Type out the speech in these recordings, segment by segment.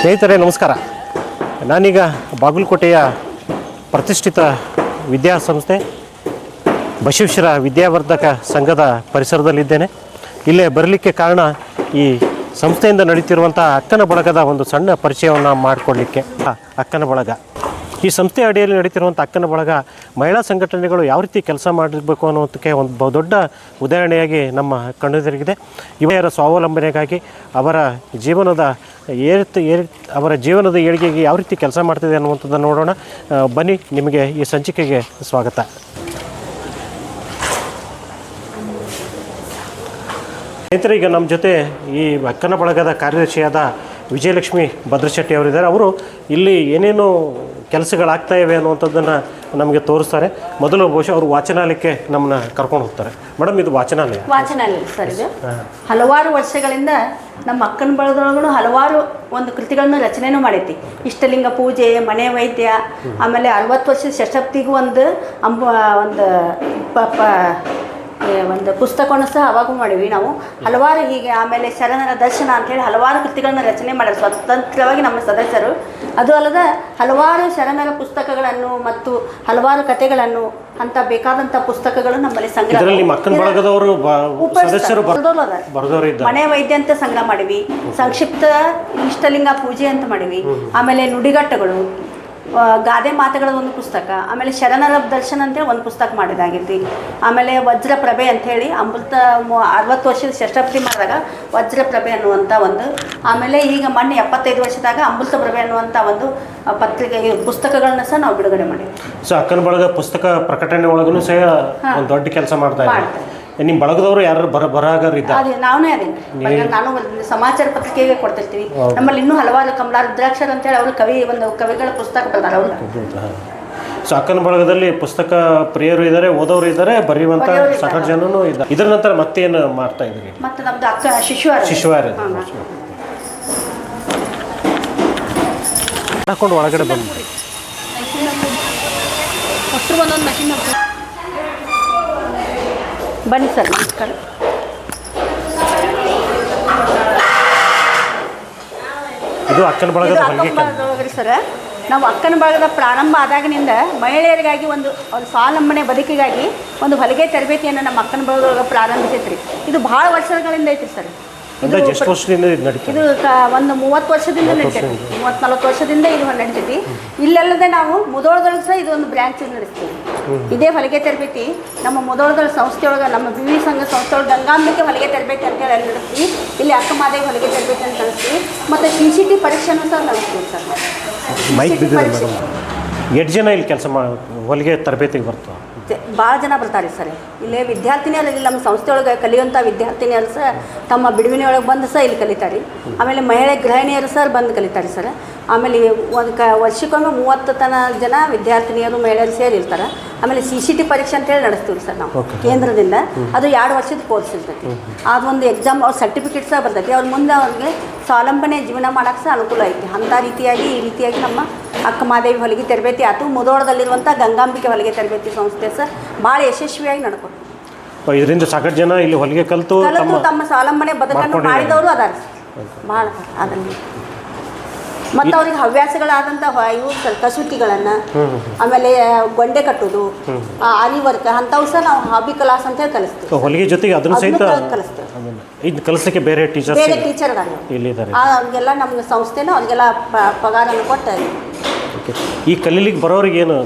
ಸ್ನೇಹಿತರೆ, ನಮಸ್ಕಾರ. ನಾನೀಗ ಬಾಗಲಕೋಟೆಯ ಪ್ರತಿಷ್ಠಿತ ವಿದ್ಯಾಸಂಸ್ಥೆ ಬಸವೇಶ್ವರ ವಿದ್ಯಾವರ್ಧಕ ಸಂಘದ ಪರಿಸರದಲ್ಲಿದ್ದೇನೆ. ಇಲ್ಲೇ ಬರಲಿಕ್ಕೆ ಕಾರಣ ಈ ಸಂಸ್ಥೆಯಿಂದ ನಡೀತಿರುವಂಥ ಅಕ್ಕನ ಬಳಗದ ಒಂದು ಸಣ್ಣ ಪರಿಚಯವನ್ನು ಮಾಡಿಕೊಡ್ಲಿಕ್ಕೆ. ಅಕ್ಕನ ಬಳಗ ಈ ಸಂಸ್ಥೆ ಅಡಿಯಲ್ಲಿ ನಡೀತಿರುವಂಥ ಅಕ್ಕನ ಬಳಗ ಮಹಿಳಾ ಸಂಘಟನೆಗಳು ಯಾವ ರೀತಿ ಕೆಲಸ ಮಾಡಬೇಕು ಅನ್ನೋದಕ್ಕೆ ಒಂದು ಬಹು ದೊಡ್ಡ ಉದಾಹರಣೆಯಾಗಿ ನಮ್ಮ ಕಣ್ಣೆದುರಿಗಿದೆ ಇವರ ಸ್ವಾವಲಂಬನೆಗಾಗಿ ಅವರ ಜೀವನದ ಏರಿತ ಏರಿ ಅವರ ಜೀವನದ ಏಳಿಗೆಗೆ ಯಾವ ರೀತಿ ಕೆಲಸ ಮಾಡ್ತಿದೆ ಅನ್ನುವಂಥದ್ದನ್ನು ನೋಡೋಣ. ಬನ್ನಿ, ನಿಮಗೆ ಈ ಸಂಚಿಕೆಗೆ ಸ್ವಾಗತ. ಸ್ನೇಹಿತರೆ, ಈಗ ನಮ್ಮ ಜೊತೆ ಈ ಅಕ್ಕನ ಬಳಗದ ಕಾರ್ಯದರ್ಶಿಯಾದ ವಿಜಯಲಕ್ಷ್ಮಿ ಭದ್ರಶೆಟ್ಟಿ ಅವರಿದ್ದಾರೆ. ಅವರು ಇಲ್ಲಿ ಏನೇನು ಕೆಲಸಗಳಾಗ್ತಾ ಇವೆ ಅನ್ನುವಂಥದ್ದನ್ನು ನಮಗೆ ತೋರಿಸ್ತಾರೆ. ಮೊದಲು ಬಹುಶಃ ಅವರು ವಾಚನಾಲಯಕ್ಕೆ ನಮ್ಮನ್ನ ಕರ್ಕೊಂಡು ಹೋಗ್ತಾರೆ. ಮೇಡಮ್ ಇದು ವಾಚನಾಲಯ? ವಾಚನಾಲಯ ಸರ್ ಇದು. ಹಲವಾರು ವರ್ಷಗಳಿಂದ ನಮ್ಮ ಅಕ್ಕನ ಬಳದೊಳಗೂ ಹಲವಾರು ಒಂದು ಕೃತಿಗಳನ್ನು ರಚನೆನೂ ಮಾಡೈತಿ ಇಷ್ಟಲಿಂಗ ಪೂಜೆ ಮನೆ ವೈದ್ಯ ಆಮೇಲೆ ಅರವತ್ತು ವರ್ಷದ ಶತಾಬ್ದಿಗೂ ಒಂದು ಅಂಬ ಒಂದು ಪ ಪ ಏ, ಒಂದು ಪುಸ್ತಕವನ್ನು ಸಹ ಅವಾಗೂ ಮಾಡಿವಿ ನಾವು. ಹಲವಾರು ಹೀಗೆ ಆಮೇಲೆ ಶರಣರ ದರ್ಶನ ಅಂತೇಳಿ ಹಲವಾರು ಕೃತಿಗಳನ್ನ ರಚನೆ ಮಾಡ್ಯಾರ ಸ್ವತಂತ್ರವಾಗಿ ನಮ್ಮ ಸದಸ್ಯರು. ಅದು ಅಲ್ಲದೆ ಹಲವಾರು ಶರಣರ ಪುಸ್ತಕಗಳನ್ನು ಮತ್ತು ಹಲವಾರು ಕಥೆಗಳನ್ನು ಅಂತ ಬೇಕಾದಂಥ ಪುಸ್ತಕಗಳು ನಮ್ಮಲ್ಲಿ ಸಂಗ್ರಹ ಮನೆ ವೈದ್ಯ ಅಂತ ಸಂಗ್ರಹ ಮಾಡಿವಿ ಸಂಕ್ಷಿಪ್ತ ಇಷ್ಟಲಿಂಗ ಪೂಜೆ ಅಂತ ಮಾಡಿವಿ ಆಮೇಲೆ ನುಡಿಗಟ್ಟಗಳು. ಗಾದೆ ಮಾತುಗಳ ಒಂದು ಪುಸ್ತಕ ಆಮೇಲೆ ಶರಣರ ದರ್ಶನ ಅಂತೇಳಿ ಒಂದು ಪುಸ್ತಕ ಮಾಡಿದಾಗೈತಿ ಆಮೇಲೆ ವಜ್ರ ಪ್ರಭೆ ಅಂಥೇಳಿ ಅಮೃತ ಅರವತ್ತು ವರ್ಷದ ಷಷ್ಠಪತಿ ಮಾಡಿದಾಗ ವಜ್ರ ಪ್ರಭೆ ಅನ್ನುವಂಥ ಒಂದು ಆಮೇಲೆ ಈಗ ಮೊನ್ನೆ ಎಪ್ಪತ್ತೈದು ವರ್ಷದಾಗ ಅಮೃತ ಪ್ರಭೆ ಅನ್ನುವಂಥ ಒಂದು ಪತ್ರಿಕೆ ಪುಸ್ತಕಗಳನ್ನ ಸಹ ನಾವು ಬಿಡುಗಡೆ ಮಾಡಿದ್ವಿ. ಸೊ ಅಕ್ಕನ ಬಳಗ ಪುಸ್ತಕ ಪ್ರಕಟಣೆ ಒಳಗೂ ಸಹ ಒಂದು ದೊಡ್ಡ ಕೆಲಸ ಮಾಡ್ತಾ ಇದ್ದಾರೆ. ನಿಮ್ಮ ಬಳಗದವರು ಯಾರು ಬರ ಬರಹಗಾರ ಇದ್ದಾರೆ ಅದೇ ನಾವೇ ಅದೇನೆ ನಾನು ಒಂದು ಸಮಾಚಾರ ಪತ್ರಿಕೆಗೆ ಕೊಡ್ತಿರ್ತೀವಿ. ನಮ್ಮಲ್ಲಿ ಇನ್ನೂ ಹಲವಾರು ಕಮಲಾ ರುದ್ರಾಕ್ಷರ ಅಂತೇಳಿ ಅವರು ಕವಿ ಒಂದು ಕವಿಗಳ ಪುಸ್ತಕ ಬರ್ತಾರೆ ಅವರು ಸೊ ಅಕ್ಕನ ಬಳಗದಲ್ಲಿ ಪುಸ್ತಕ ಪ್ರಿಯರು ಇದ್ದಾರೆ ಓದೋರು ಇದ್ದಾರೆ ಬರೆಯುವಂತ ಸಹ. ಸಾಕಷ್ಟು ಜನನು ಇದ್ದಾರೆ ಇದರ ನಂತರ ಮತ್ತೇನು ಮಾಡ್ತಾ ಇದ್ದೀರಿ? ಮತ್ತೆ ನಮ್ದು ಅಕ್ಕ ಶಿಶುವಾರ ಶಿಶುವಾರ ಹಾಕೊಂಡು ಒಳಗಡೆ ಬಂದ್ಬಿಡಿ. ಅಷ್ಟು ಒಂದೊಂದು ಮಷಿನ್ ಬನ್ನಿ ಸರ್ ನಮಸ್ಕಾರ. ಇದು ಅಕ್ಕನ ಬಳಗದ ಇದು ಹೊಲಿಗೆ ಕೆಲಸ ಸರ್. ನಾವು ಅಕ್ಕನ ಬಳಗದ ಪ್ರಾರಂಭ ಆದಾಗಿನಿಂದ ಮಹಿಳೆಯರಿಗಾಗಿ ಒಂದು ಅವ್ರ ಸ್ವಾವಲಂಬನೆ ಬದುಕಿಗಾಗಿ ಒಂದು ಹೊಲಿಗೆ ತರಬೇತಿಯನ್ನು ನಮ್ಮ ಅಕ್ಕನ ಬಳಗದೊಳಗೆ ಪ್ರಾರಂಭಿಸೈತ್ರಿ. ಇದು ಭಾಳ ವರ್ಷಗಳಿಂದ ಐತ್ರಿ ಸರ್. ಇದು ಒಂದು ಮೂವತ್ತು ವರ್ಷದಿಂದ ನಡೀತೈತಿ ಮೂವತ್ತ್ ನಲ್ವತ್ತು ವರ್ಷದಿಂದ. ಇದು ನಡೀತೈತಿ. ಇಲ್ಲಲ್ಲದೆ ನಾವು ಮುದೋಳದೊಳಗೆ ಸಹ ಇದು ಒಂದು ಬ್ರ್ಯಾಂಚ್ ನಡೆಸ್ತೀವಿ. ಇದೇ ಹೊಲಿಗೆ ತರಬೇತಿ. ನಮ್ಮ ಮುದೋಳದಳ ಸಂಸ್ಥೆಯೊಳಗೆ ನಮ್ಮ ವಿವಿ ಸಂಘ ಸಂಸ್ಥೆಯೊಳಗೆ ಗಂಗಾಂಬಿಕೆ ಹೊಲಿಗೆ ತರಬೇತಿ ಅಂತೇಳಿ ಅಲ್ಲಿ ನಡೆಸ್ತೀವಿ. ಇಲ್ಲಿ ಅಕ್ಕಮಾದೇವಿ ಹೊಲಿಗೆ ತರಬೇತಿ ಅಂತ ನಡೆಸ್ತೀವಿ. ಮತ್ತು ಸಿ ಸಿ ಟಿ ಪರೀಕ್ಷೆನೂ ಸಹ ನಡೆಸ್ತೀವಿ ಸರ್. ಎಷ್ಟು ಜನ ಇಲ್ಲಿ ಕೆಲಸ ಮಾಡ ಹೊಲಿಗೆ ತರಬೇತಿಗೆ ಬರ್ತಾವೆ? ಭಾಳ ಜನ ಬರ್ತಾರೆ ಸರ್ ಇಲ್ಲಿ. ವಿದ್ಯಾರ್ಥಿನಿಯರು ಇಲ್ಲಿ ನಮ್ಮ ಸಂಸ್ಥೆಯೊಳಗೆ ಕಲಿಯುವಂಥ ವಿದ್ಯಾರ್ಥಿನಿಯರು ಸಹ ತಮ್ಮ ಬಿಡುವಿನೊಳಗೆ ಬಂದು ಸಹ ಇಲ್ಲಿ ಕಲಿತಾರೆ. ಆಮೇಲೆ ಮಹಿಳೆ ಗೃಹಿಣಿಯರು ಸರ್ ಬಂದು ಕಲಿತಾರೆ ಸರ್. ಆಮೇಲೆ ಒಂದು ಕ ವರ್ಷಕ್ಕೊಮ್ಮೆ ಮೂವತ್ತು ತನ ಜನ ವಿದ್ಯಾರ್ಥಿನಿಯರು ಮಹಿಳೆಯರು ಸೇರಿ ಇರ್ತಾರೆ ಆಮೇಲೆ ಸಿ ಸಿ ಟಿ ಪರೀಕ್ಷೆ ಅಂತೇಳಿ ನಡೆಸ್ತೀವಿ ಸರ್ ನಾವು ಕೇಂದ್ರದಿಂದ. ಅದು ಎರಡು ವರ್ಷದ ಕೋರ್ಸ್ ಇರ್ತೈತಿ. ಅದೊಂದು ಎಕ್ಸಾಮ್ ಅವ್ರ ಸರ್ಟಿಫಿಕೇಟ್ ಸಹ ಬರ್ತೈತಿ. ಅವ್ರ ಮುಂದೆ ಅವ್ರಿಗೆ ಸ್ವಾವಲಂಬನೆ ಜೀವನ ಮಾಡೋಕ್ಕೆ ಸಹ ಅನುಕೂಲ ಐತಿ. ಅಂಥ ರೀತಿಯಾಗಿ ಈ ರೀತಿಯಾಗಿ ನಮ್ಮ ಅಕ್ಕ ಮಾದೇವಿ ಹೊಲಿಗೆ ತರಬೇತಿ ಆಯಿತು ಮುದೋಳದಲ್ಲಿರುವಂಥ ಗಂಗಾಂಬಿಕೆ ಹೊಲಿಗೆ ತರಬೇತಿ ಸಂಸ್ಥೆ ಸರ್ ಭಾಳ ಯಶಸ್ವಿಯಾಗಿ ನಡ್ಕೊಂಡು ಇದರಿಂದ ಸಾಕಷ್ಟು ಜನ ಇಲ್ಲಿ ಹೊಲಿಗೆ ಕಲಿತು ತಮ್ಮ ಸ್ವಾವಲಂಬನೆ ಬದುಕನ್ನು ಮಾಡಿದವರು ಅದಾರ ಭಾಳ ಅದನ್ನು ಮತ್ತು ಅವ್ರಿಗೆ ಹವ್ಯಾಸಗಳಾದಂಥ ಇವು ಕಸೂತಿಗಳನ್ನು ಆಮೇಲೆ ಗೊಂಡೆ ಕಟ್ಟೋದು ಆ, ಆರಿ ವರ್ಕ್ ಅಂಥವು ಸಹ ನಾವು ಹಾಬಿ ಕ್ಲಾಸ್ ಅಂತೇಳಿ ಕಲಿಸ್ತೀವಿ. ಸೊ ಹೊಲಿಗೆ ಜೊತೆಗೆ ಅದ್ರ ಸಹಿತ ಕಲಿಸ್ತೀವಿ. ಇದು ಕಲಿಸಕ್ಕೆ ಬೇರೆ ಟೀಚರ್ಸ್ ಬೇರೆ ಟೀಚರ್ ಇಲ್ಲಿದ್ದಾರೆ. ಅವ್ರಿಗೆಲ್ಲ ನಮ್ಗೆ ಸಂಸ್ಥೆನೂ ಅವ್ರಿಗೆಲ್ಲ ಪಗಾರನ ಪಗಾರನ್ನು ಕೊಟ್ಟು ಈ ಕಲೀಲಿಕ್ಕೆ ಬರೋರಿಗೆ ಏನು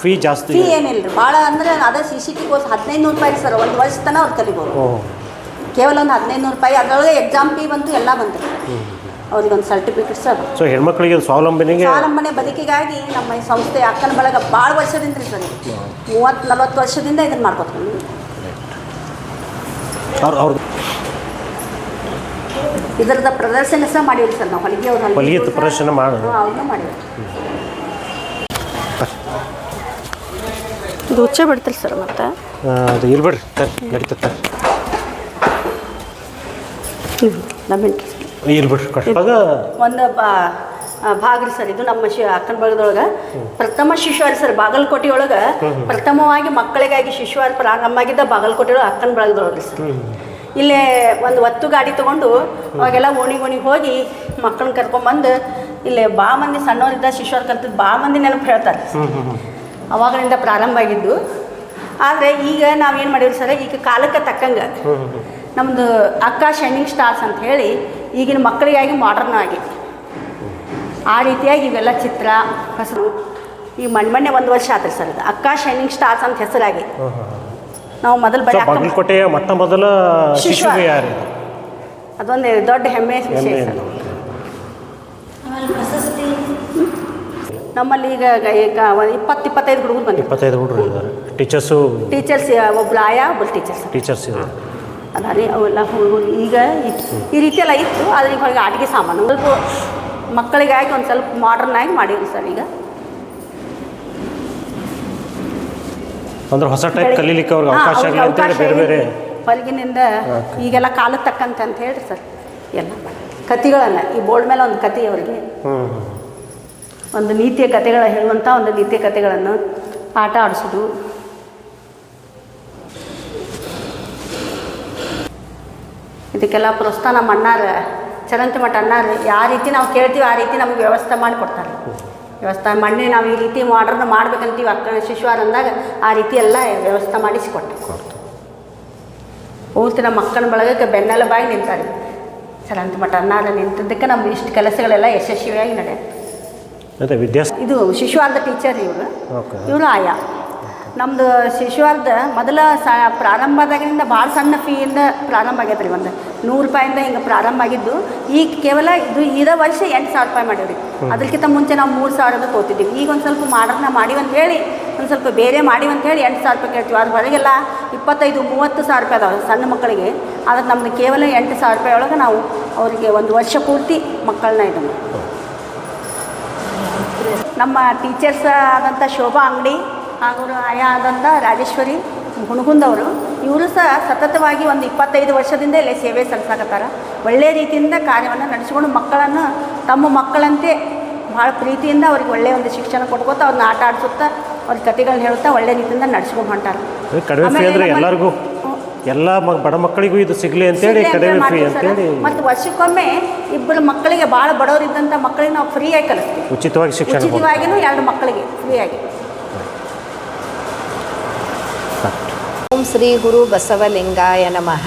ಫೀ ಜಾಸ್ತಿ ಫೀ ಏನಿಲ್ಲ ಭಾಳ ಅಂದ್ರೆ ಅದೇ ಸಿ ಸಿ ಟಿ ಕೋರ್ಸ್ ಹದಿನೈದು ನೂರು ರೂಪಾಯಿ ಸರ್ ಒಂದು ವರ್ಷ ತನಕ ಅವ್ರು ಕಲಿಬೋದು. ಕೇವಲ ಒಂದು ಹದಿನೈದು ನೂರು ರೂಪಾಯಿ ಅದರೊಳಗೆ ಎಕ್ಸಾಮ್ ಫೀ ಬಂತು ಎಲ್ಲ ಬಂತು. ಅವ್ರಿಗೆ ಒಂದು ಸರ್ಟಿಫಿಕೇಟ್ ಸರ್. ಸೊ ಹೆಣ್ಮಕ್ಳಿಗೆ ಸ್ವಾವಲಂಬನೆಗೆ ಸ್ವಾವಲಂಬನೆ ಬದುಕಿಗಾಗಿ ನಮ್ಮ ಈ ಸಂಸ್ಥೆ ಅಕ್ಕನ ಬಳಗ ಭಾಳ ವರ್ಷದಿಂದ ರೀ ಸರ್. ಮೂವತ್ತು ನಲ್ವತ್ತು ವರ್ಷದಿಂದ ಇದನ್ನು ಮಾಡ್ಕೊತೀವಿ ಅವ್ರು ಅವ್ರ ಇದರದ ಪ್ರದರ್ಶನ ಸಹ ಮಾಡಿವಿ ಸರ್ ನಾವು ಹೊಲಿಗೆ ಅವ್ರ ಹೊಲಿಗೆ ಪ್ರದರ್ಶನ ಮಾಡೋದು ಅವ್ರನ್ನ ಮಾಡೀವಿ ಇದು ಹುಚ್ಚ ಬಿಡ್ತೀರಿ ಸರ್ ಮತ್ತೆ? ಆ, ಅದು ಇರ್ಬೇಡ್ರಿ. ಸರ್ ನಡೀತದೆ ನಮ್ಮ ಇರ್ಬಿಡ್ರಿ ಒಂದು ಬಾ ಆ, ಸರ್ ಇದು ನಮ್ಮ ಶಿ ಅಕ್ಕನ ಬಳಗದೊಳಗೆ. ಪ್ರಥಮ ಶಿಶುವಾರಿ ಸರ್ ಬಾಗಲಕೋಟೆ ಒಳಗೆ ಪ್ರಥಮವಾಗಿ ಮಕ್ಕಳಿಗಾಗಿ ಶಿಶುವಾರಿ ಪ್ರಾರಂಭವಾಗಿದ್ದ ಬಾಗಲಕೋಟೆ ಒಳಗೆ ಅಕ್ಕನ ಬಳಗದೊಳಗೆ ಸರ್. ಇಲ್ಲೇ ಒಂದು ಒತ್ತು ಗಾಡಿ ತಗೊಂಡು ಅವಾಗೆಲ್ಲ ಓಣಿ ಓಣಿಗೆ ಹೋಗಿ ಮಕ್ಕಳನ್ನ ಕರ್ಕೊಂಬಂದು ಇಲ್ಲಿ ಬಾ ಮಂದಿ ಸಣ್ಣವರಿದ್ದ ಶಿಶುವಾರ ಕಲ್ತಿದ್ದು ಬಾ ಮಂದಿ ನೆನಪು ಹೇಳ್ತಾರೆ ಅವಾಗಲಿಂದ ಪ್ರಾರಂಭ ಆಗಿದ್ದು. ಆದರೆ ಈಗ ನಾವೇನು ಮಾಡೀವಿ ಸರ್ ಈಗ ಕಾಲಕ್ಕೆ ತಕ್ಕಂಗೆ ನಮ್ಮದು ಅಕ್ಕ ಶೈನಿಂಗ್ ಸ್ಟಾರ್ಸ್ ಅಂತ ಹೇಳಿ ಈಗಿನ ಮಕ್ಕಳಿಗಾಗಿ ಮಾಡರ್ನ್ ಆಗಿ. ಆ ರೀತಿಯಾಗಿ ಇವೆಲ್ಲ ಚಿತ್ರ ಹೆಸರು ಈ ಮಣ್ಣೆ ಒಂದು ವರ್ಷ ಆತ್ರಿ ಸರ್ ಇದು ಅಕ್ಕ ಶೈನಿಂಗ್ ಸ್ಟಾರ್ಸ್ ಅಂತ ಹೆಸರಾಗಿ. ನಾವು ಮೊದಲು ಬರೀ ಬಾಗಲಕೋಟೆಯ ಮೊಟ್ಟ ಮೊದಲ ಶಿಶು. ಇದು? ಅದೊಂದು ದೊಡ್ಡ ಹೆಮ್ಮೆ ವಿಷಯ ಸರ್ ನಮ್ಮಲ್ಲಿ ಈಗ ಒಂದು ಇಪ್ಪತ್ತು ಇಪ್ಪತ್ತೈದು ಹುಡುಗರು ಬಂದು ಇಪ್ಪತ್ತೈದು ಹುಡುಗರು ಇದ್ದಾರೆ. ಟೀಚರ್ಸು ಟೀಚರ್ಸ್ ಒಬ್ಬ ಆಯಾ ಒಬ್ಬಳು ಟೀಚರ್ಸ್ ಟೀಚರ್ಸ್ ಇದ್ದಾರೆ. ಅದ ಅವೆಲ್ಲ ಹುಡುಗರು ಈಗ ಈ- ರೀತಿಯೆಲ್ಲ ರೀತಿ ಎಲ್ಲ ಇತ್ತು ಆದರೆ ಈಗ ಹೊರಗೆ ಆಟಿಕೆ ಸಾಮಾನು. ಸ್ವಲ್ಪ ಮಕ್ಕಳಿಗಾಗಿ ಒಂದು ಸ್ವಲ್ಪ ಮಾಡರ್ನ್ ಆಗಿ ಮಾಡಿದ್ರು ಸರ್ ಈಗ. ಅಂದ್ರೆ ಹೊಸ ಟೈಪ್ ಕಲೀಲಿಕ್ಕೆ ಅವ್ರಿಗೆ ಅವಕಾಶ ಆಗಲಿ ಅಂತೇಳಿ ಅವಕಾಶ ಬೇರೆ ಬೇರೆ. ಹೊರಗಿನಿಂದ ಈಗೆಲ್ಲ ಕಾಲಕ್ಕೆ ತಕ್ಕಂತ ಅಂತ ಹೇಳಿ ಸರ್. ಎಲ್ಲ ಕತಿಗಳನ್ನ ಈ ಬೋರ್ಡ್ ಮೇಲೆ ಒಂದು ಕತೆ ಅವರಿಗೆ. ಒಂದು ನೀತಿಯ ಕಥೆಗಳ ಹೇಳುವಂಥ ಒಂದು ನೀತಿಯ ಕತೆಗಳನ್ನು ಆಟ ಆಡಿಸೋದು ಇದಕ್ಕೆಲ್ಲ ಪ್ರೋತ್ಸಾಹ ನಮ್ಮ ಅಣ್ಣಾರ ಚರಂತಿ ಮಠ ಅಣ್ಣಾರ ಯಾವ ರೀತಿ ನಾವು ಕೇಳ್ತೀವಿ ಆ ರೀತಿ ನಮಗೆ ವ್ಯವಸ್ಥೆ ಮಾಡಿ ಕೊಡ್ತಾರೆ. ವ್ಯವಸ್ಥೆ ಮಣ್ಣೆ ನಾವು ಈ ರೀತಿ ಮಾಡ್ರನ್ನ ಮಾಡ್ಬೇಕಂತೀವಿ ಅಕ್ಕ ಶಿಶುವಾರ ಅಂದಾಗ ಆ ರೀತಿ ಎಲ್ಲ ವ್ಯವಸ್ಥೆ ಮಾಡಿಸಿಕೊಟ್ಟು ನಮ್ಮ ಮಕ್ಕಳ ಬಳಗಕ್ಕೆ ಬೆನ್ನೆಲುಬಾಗಿ ನಿಂತಾರೆ. ಚರಂತಿ ಮಠ ಅಣ್ಣಾರ ನಿಂತಿದ್ದಕ್ಕೆ ನಮ್ಮ ಇಷ್ಟು ಕೆಲಸಗಳೆಲ್ಲ ಯಶಸ್ವಿಯಾಗಿ ನಡೆಯುತ್ತೆ. ಇದು ಶಿಶುವಾರದ ಟೀಚರ್ ಇವರು. ಇವರು ಆಯಾ. ನಮ್ಮದು ಶಿಶುವಾರದ ಮೊದಲ ಸ ಪ್ರಾರಂಭದಾಗಿನಿಂದ ಭಾಳ ಸಣ್ಣ ಫೀಯಿಂದ ಪ್ರಾರಂಭ ಆಗೈತೆ ರೀ ಒಂದು. ನೂರು ರೂಪಾಯಿಂದ ಹಿಂಗೆ ಪ್ರಾರಂಭ ಆಗಿದ್ದು ಈಗ ಕೇವಲ ಇದು ಇದೇ ವರ್ಷ ಎಂಟು ಸಾವಿರ ರೂಪಾಯಿ ಮಾಡೀವಿ ಅದಕ್ಕಿಂತ ಮುಂಚೆ ನಾವು ಮೂರು ಸಾವಿರದ ತೋತಿದ್ದೀವಿ ಈಗ ಒಂದು ಸ್ವಲ್ಪ ಮಾಡರ್ನ ಮಾಡಿ ಅಂತ ಹೇಳಿ ಒಂದು ಸ್ವಲ್ಪ ಬೇರೆ ಮಾಡಿ ಅಂತ ಹೇಳಿ ಎಂಟು ಸಾವಿರ ರೂಪಾಯಿ ಕೇಳ್ತೀವಿ. ಅದ್ರ ಹೊರಗೆಲ್ಲ ಇಪ್ಪತ್ತೈದು ಮೂವತ್ತು ಸಾವಿರ ರೂಪಾಯಿ ಅದಾವೆ ಸಣ್ಣ ಮಕ್ಕಳಿಗೆ. ಆದರೆ ನಮ್ದು ಕೇವಲ ಎಂಟು ಸಾವಿರ ರೂಪಾಯಿ ಒಳಗೆ ನಾವು ಅವರಿಗೆ ಒಂದು ವರ್ಷ ಪೂರ್ತಿ ಮಕ್ಕಳನ್ನ ಇದು ನಮ್ಮ ಟೀಚರ್ಸ್ ಆದಂಥ ಶೋಭಾ ಅಂಗಡಿ ಹಾಗೂ ಆಯಾ ಆದಂಥ ರಾಜೇಶ್ವರಿ ಹುಣಗುಂದವರು ಇವರು ಸಹ ಸತತವಾಗಿ ಒಂದು ಇಪ್ಪತ್ತೈದು ವರ್ಷದಿಂದ ಇಲ್ಲೇ ಸೇವೆ ಸಲ್ಲಿಸಾಕತ್ತಾರ. ಒಳ್ಳೆಯ ರೀತಿಯಿಂದ ಕಾರ್ಯವನ್ನು ನಡೆಸಿಕೊಂಡು ಮಕ್ಕಳನ್ನು ತಮ್ಮ ಮಕ್ಕಳಂತೆ ಭಾಳ ಪ್ರೀತಿಯಿಂದ ಅವ್ರಿಗೆ ಒಳ್ಳೆಯ ಒಂದು ಶಿಕ್ಷಣ ಕೊಟ್ಕೋತಾ ಅವ್ರನ್ನ ಆಟ ಆಡಿಸುತ್ತಾ ಅವ್ರ ಕಥೆಗಳನ್ನ ಹೇಳುತ್ತಾ ಒಳ್ಳೆ ರೀತಿಯಿಂದ ನಡ್ಸ್ಕೊಂಡು ಹೊಂಟಾರ. ಎಲ್ಲರಿಗೂ. ಎಲ್ಲ ಬಡ ಮಕ್ಕಳಿಗೂ ಇದು ಸಿಗಲಿ ಅಂತೇಳಿ ಅಂತೇಳಿ. ಮತ್ತು ವರ್ಷಕ್ಕೊಮ್ಮೆ ಇಬ್ಬರು ಮಕ್ಕಳಿಗೆ ಭಾಳ ಬಡವರಿದ್ದಂಥ ಮಕ್ಕಳಿಗೆ ನಾವು ಫ್ರೀಯಾಗಿ ಕಲಿಸ್ತೀವಿ ಉಚಿತವಾಗಿ ಶಿಕ್ಷಣ ಉಚಿತವಾಗಿನೂ ಎರಡು ಮಕ್ಕಳಿಗೆ ಫ್ರೀಯಾಗಿ. ಶ್ರೀ ಗುರು ಬಸವಲಿಂಗಾಯ ನಮಃ.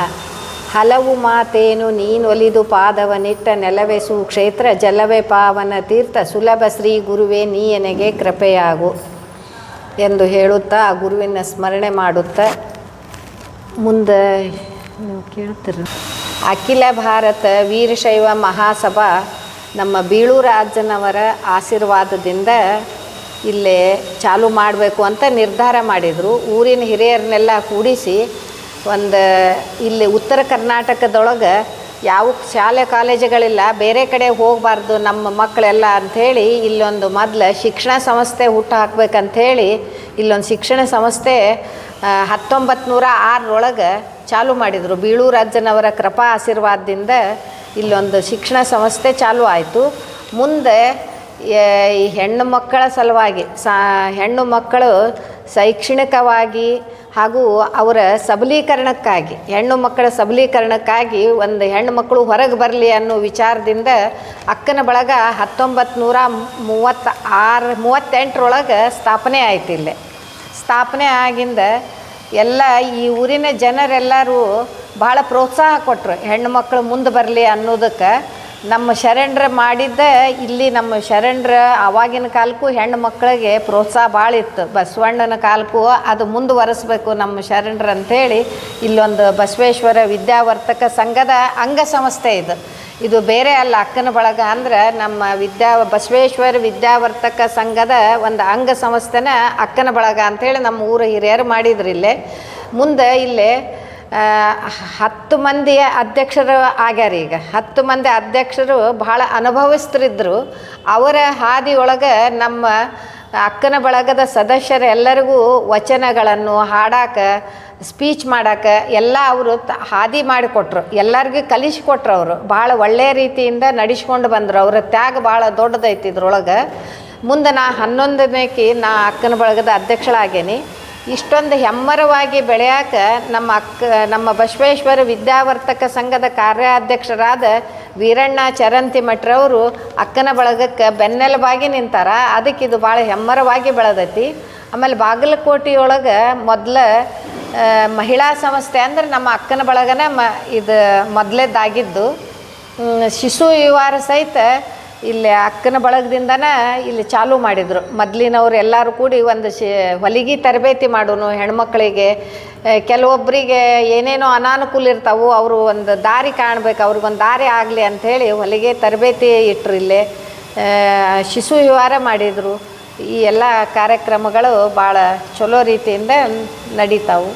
ಹಲವು ಮಾತೇನು ನೀನೊಲಿದು ಪಾದವನಿಟ್ಟ ನೆಲವೆಸು ಕ್ಷೇತ್ರ ಜಲವೆ ಪಾವನ ತೀರ್ಥ ಸುಲಭ ಶ್ರೀ ಗುರುವೇ ನೀಯನೆಗೆ ಕೃಪೆಯಾಗು ಎಂದು ಹೇಳುತ್ತಾ ಆ ಗುರುವಿನ ಸ್ಮರಣೆ ಮಾಡುತ್ತಾ ಮುಂದೆ ನೀವು ಕೇಳ್ತೀರ ಅಖಿಲ ಭಾರತ ವೀರಶೈವ ಮಹಾಸಭಾ ನಮ್ಮ ಬೀಳೂರಾಜನವರ ಆಶೀರ್ವಾದದಿಂದ ಇಲ್ಲೇ ಚಾಲು ಮಾಡಬೇಕು ಅಂತ ನಿರ್ಧಾರ ಮಾಡಿದರು. ಊರಿನ ಹಿರಿಯರನ್ನೆಲ್ಲ ಕೂಡಿಸಿ ಒಂದು, ಇಲ್ಲಿ ಉತ್ತರ ಕರ್ನಾಟಕದೊಳಗೆ ಯಾವ ಶಾಲೆ ಕಾಲೇಜುಗಳಿಲ್ಲ, ಬೇರೆ ಕಡೆ ಹೋಗಬಾರ್ದು ನಮ್ಮ ಮಕ್ಕಳೆಲ್ಲ ಅಂಥೇಳಿ ಇಲ್ಲೊಂದು ಮೊದಲು ಶಿಕ್ಷಣ ಸಂಸ್ಥೆ ಹುಟ್ಟು ಹಾಕ್ಬೇಕಂಥೇಳಿ ಇಲ್ಲೊಂದು ಶಿಕ್ಷಣ ಸಂಸ್ಥೆ ಹತ್ತೊಂಬತ್ತು ನೂರ ಆರರೊಳಗೆ ಚಾಲು ಮಾಡಿದರು. ಬೀಳೂರು ಅಜ್ಜನವರ ಕೃಪಾ ಆಶೀರ್ವಾದದಿಂದ ಇಲ್ಲೊಂದು ಶಿಕ್ಷಣ ಸಂಸ್ಥೆ ಚಾಲು ಆಯಿತು. ಮುಂದೆ ಈ ಹೆಣ್ಣು ಮಕ್ಕಳ ಸಲುವಾಗಿ, ಸಾ, ಹೆಣ್ಣು ಮಕ್ಕಳು ಶೈಕ್ಷಣಿಕವಾಗಿ ಹಾಗೂ ಅವರ ಸಬಲೀಕರಣಕ್ಕಾಗಿ, ಹೆಣ್ಣು ಮಕ್ಕಳ ಸಬಲೀಕರಣಕ್ಕಾಗಿ ಒಂದು ಹೆಣ್ಣು ಮಕ್ಕಳು ಹೊರಗೆ ಬರಲಿ ಅನ್ನೋ ವಿಚಾರದಿಂದ ಅಕ್ಕನ ಬಳಗ ಹತ್ತೊಂಬತ್ತು ನೂರ ಮೂವತ್ತ ಆರು ಮೂವತ್ತೆಂಟರೊಳಗೆ ಸ್ಥಾಪನೆ ಆಯ್ತು ಇಲ್ಲಿ. ಸ್ಥಾಪನೆ ಆಗಿಂದ ಎಲ್ಲ ಈ ಊರಿನ ಜನರೆಲ್ಲರೂ ಭಾಳ ಪ್ರೋತ್ಸಾಹ ಕೊಟ್ಟರು ಹೆಣ್ಣು ಮಕ್ಕಳು ಮುಂದೆ ಬರಲಿ ಅನ್ನೋದಕ್ಕೆ. ನಮ್ಮ ಶರಣರ ಮಾಡಿದ್ದ ಇಲ್ಲಿ ನಮ್ಮ ಶರಣರ ಆವಾಗಿನ ಕಾಲಕ್ಕೂ ಹೆಣ್ಣು ಮಕ್ಕಳಿಗೆ ಪ್ರೋತ್ಸಾಹ ಭಾಳ ಇತ್ತು. ಬಸವಣ್ಣನ ಕಾಲಕ್ಕೂ ಅದು ಮುಂದುವರಿಸ್ಬೇಕು ನಮ್ಮ ಶರಣರು ಅಂಥೇಳಿ ಇಲ್ಲೊಂದು ಬಸವೇಶ್ವರ ವಿದ್ಯಾವರ್ತಕ ಸಂಘದ ಅಂಗಸಂಸ್ಥೆ ಇದು. ಇದು ಬೇರೆ ಅಲ್ಲ, ಅಕ್ಕನ ಬಳಗ ಅಂದ್ರೆ ನಮ್ಮ ವಿದ್ಯಾ ಬಸವೇಶ್ವರ ವಿದ್ಯಾವರ್ತಕ ಸಂಘದ ಒಂದು ಅಂಗ ಸಂಸ್ಥೆನ ಅಕ್ಕನ ಬಳಗ ಅಂಥೇಳಿ ನಮ್ಮ ಊರ ಹಿರಿಯರು ಮಾಡಿದ್ರು ಇಲ್ಲೇ. ಮುಂದೆ ಇಲ್ಲೇ ಹತ್ತು ಮಂದಿ ಅಧ್ಯಕ್ಷರು ಆಗ್ಯಾರ ಈಗ. ಹತ್ತು ಮಂದಿ ಅಧ್ಯಕ್ಷರು ಭಾಳ ಅನುಭವಿಸ್ತಿದ್ರು ಅವರ ಹಾದಿ ಒಳಗೆ ನಮ್ಮ ಅಕ್ಕನ ಬಳಗದ ಸದಸ್ಯರೆಲ್ಲರಿಗೂ ವಚನಗಳನ್ನು ಹಾಡಾಕ ಸ್ಪೀಚ್ ಮಾಡಕ್ಕೆ ಎಲ್ಲ ಅವರು ತ- ಹಾದಿ ಮಾಡಿಕೊಟ್ರು. ಎಲ್ಲರಿಗೂ ಕಲಿಸಿಕೊಟ್ರು ಅವರು. ಭಾಳ ಒಳ್ಳೆಯ ರೀತಿಯಿಂದ ನಡೆಸ್ಕೊಂಡು ಬಂದರು. ಅವರ ತ್ಯಾಗ ಭಾಳ ದೊಡ್ಡದೈತಿ ಇದ್ರೊಳಗೆ. ಮುಂದೆ ನಾ ಹನ್ನೊಂದನೇಕಿ ನಾ ಅಕ್ಕನ ಬಳಗದ ಅಧ್ಯಕ್ಷಳಾಗೇನಿ. ಇಷ್ಟೊಂದು ಹೆಮ್ಮರವಾಗಿ ಬೆಳೆಯಾಕ ನಮ್ಮ ಅಕ್ಕ, ನಮ್ಮ ಬಸವೇಶ್ವರ ವಿದ್ಯಾವರ್ತಕ ಸಂಘದ ಕಾರ್ಯಾಧ್ಯಕ್ಷರಾದ ವೀರಣ್ಣ ಚರಂತಿ ಮಠ್ರವರು ಅಕ್ಕನ ಬಳಗಕ್ಕೆ ಬೆನ್ನೆಲುಬಾಗಿ ನಿಂತಾರ. ಅದಕ್ಕೆ ಇದು ಭಾಳ ಹೆಮ್ಮರವಾಗಿ ಬೆಳೆದೈತಿ. ಆಮೇಲೆ ಬಾಗಲಕೋಟೆಯೊಳಗೆ ಮೊದಲ ಮಹಿಳಾ ಸಂಸ್ಥೆ ಅಂದ್ರೆ ನಮ್ಮ ಅಕ್ಕನ ಬಳಗನೇ ಮ, ಇದು ಮೊದಲೇದಾಗಿದ್ದು. ಶಿಶು ವಿವಾರ ಸಹಿತ ಇಲ್ಲಿ ಅಕ್ಕನ ಬಳಗದಿಂದನೇ ಇಲ್ಲಿ ಚಾಲು ಮಾಡಿದರು. ಮೊದಲಿನವ್ರು ಎಲ್ಲರೂ ಕೂಡಿ ಒಂದು ಶಿ, ಹೊಲಿಗೆ ತರಬೇತಿ ಮಾಡೋನು, ಹೆಣ್ಮಕ್ಳಿಗೆ ಕೆಲವೊಬ್ಬರಿಗೆ ಏನೇನೋ ಅನಾನುಕೂಲ ಇರ್ತಾವು, ಅವರು ಒಂದು ದಾರಿ ಕಾಣಬೇಕು ಅವ್ರಿಗೊಂದು ದಾರಿ ಆಗಲಿ ಅಂಥೇಳಿ ಹೊಲಿಗೆ ತರಬೇತಿ ಇಟ್ಟರು ಇಲ್ಲಿ. ಶಿಶು ವಿವಾರ ಮಾಡಿದರು. ಈ ಎಲ್ಲ ಕಾರ್ಯಕ್ರಮಗಳು ಭಾಳ ಚಲೋ ರೀತಿಯಿಂದ ನಡೀತಾವು.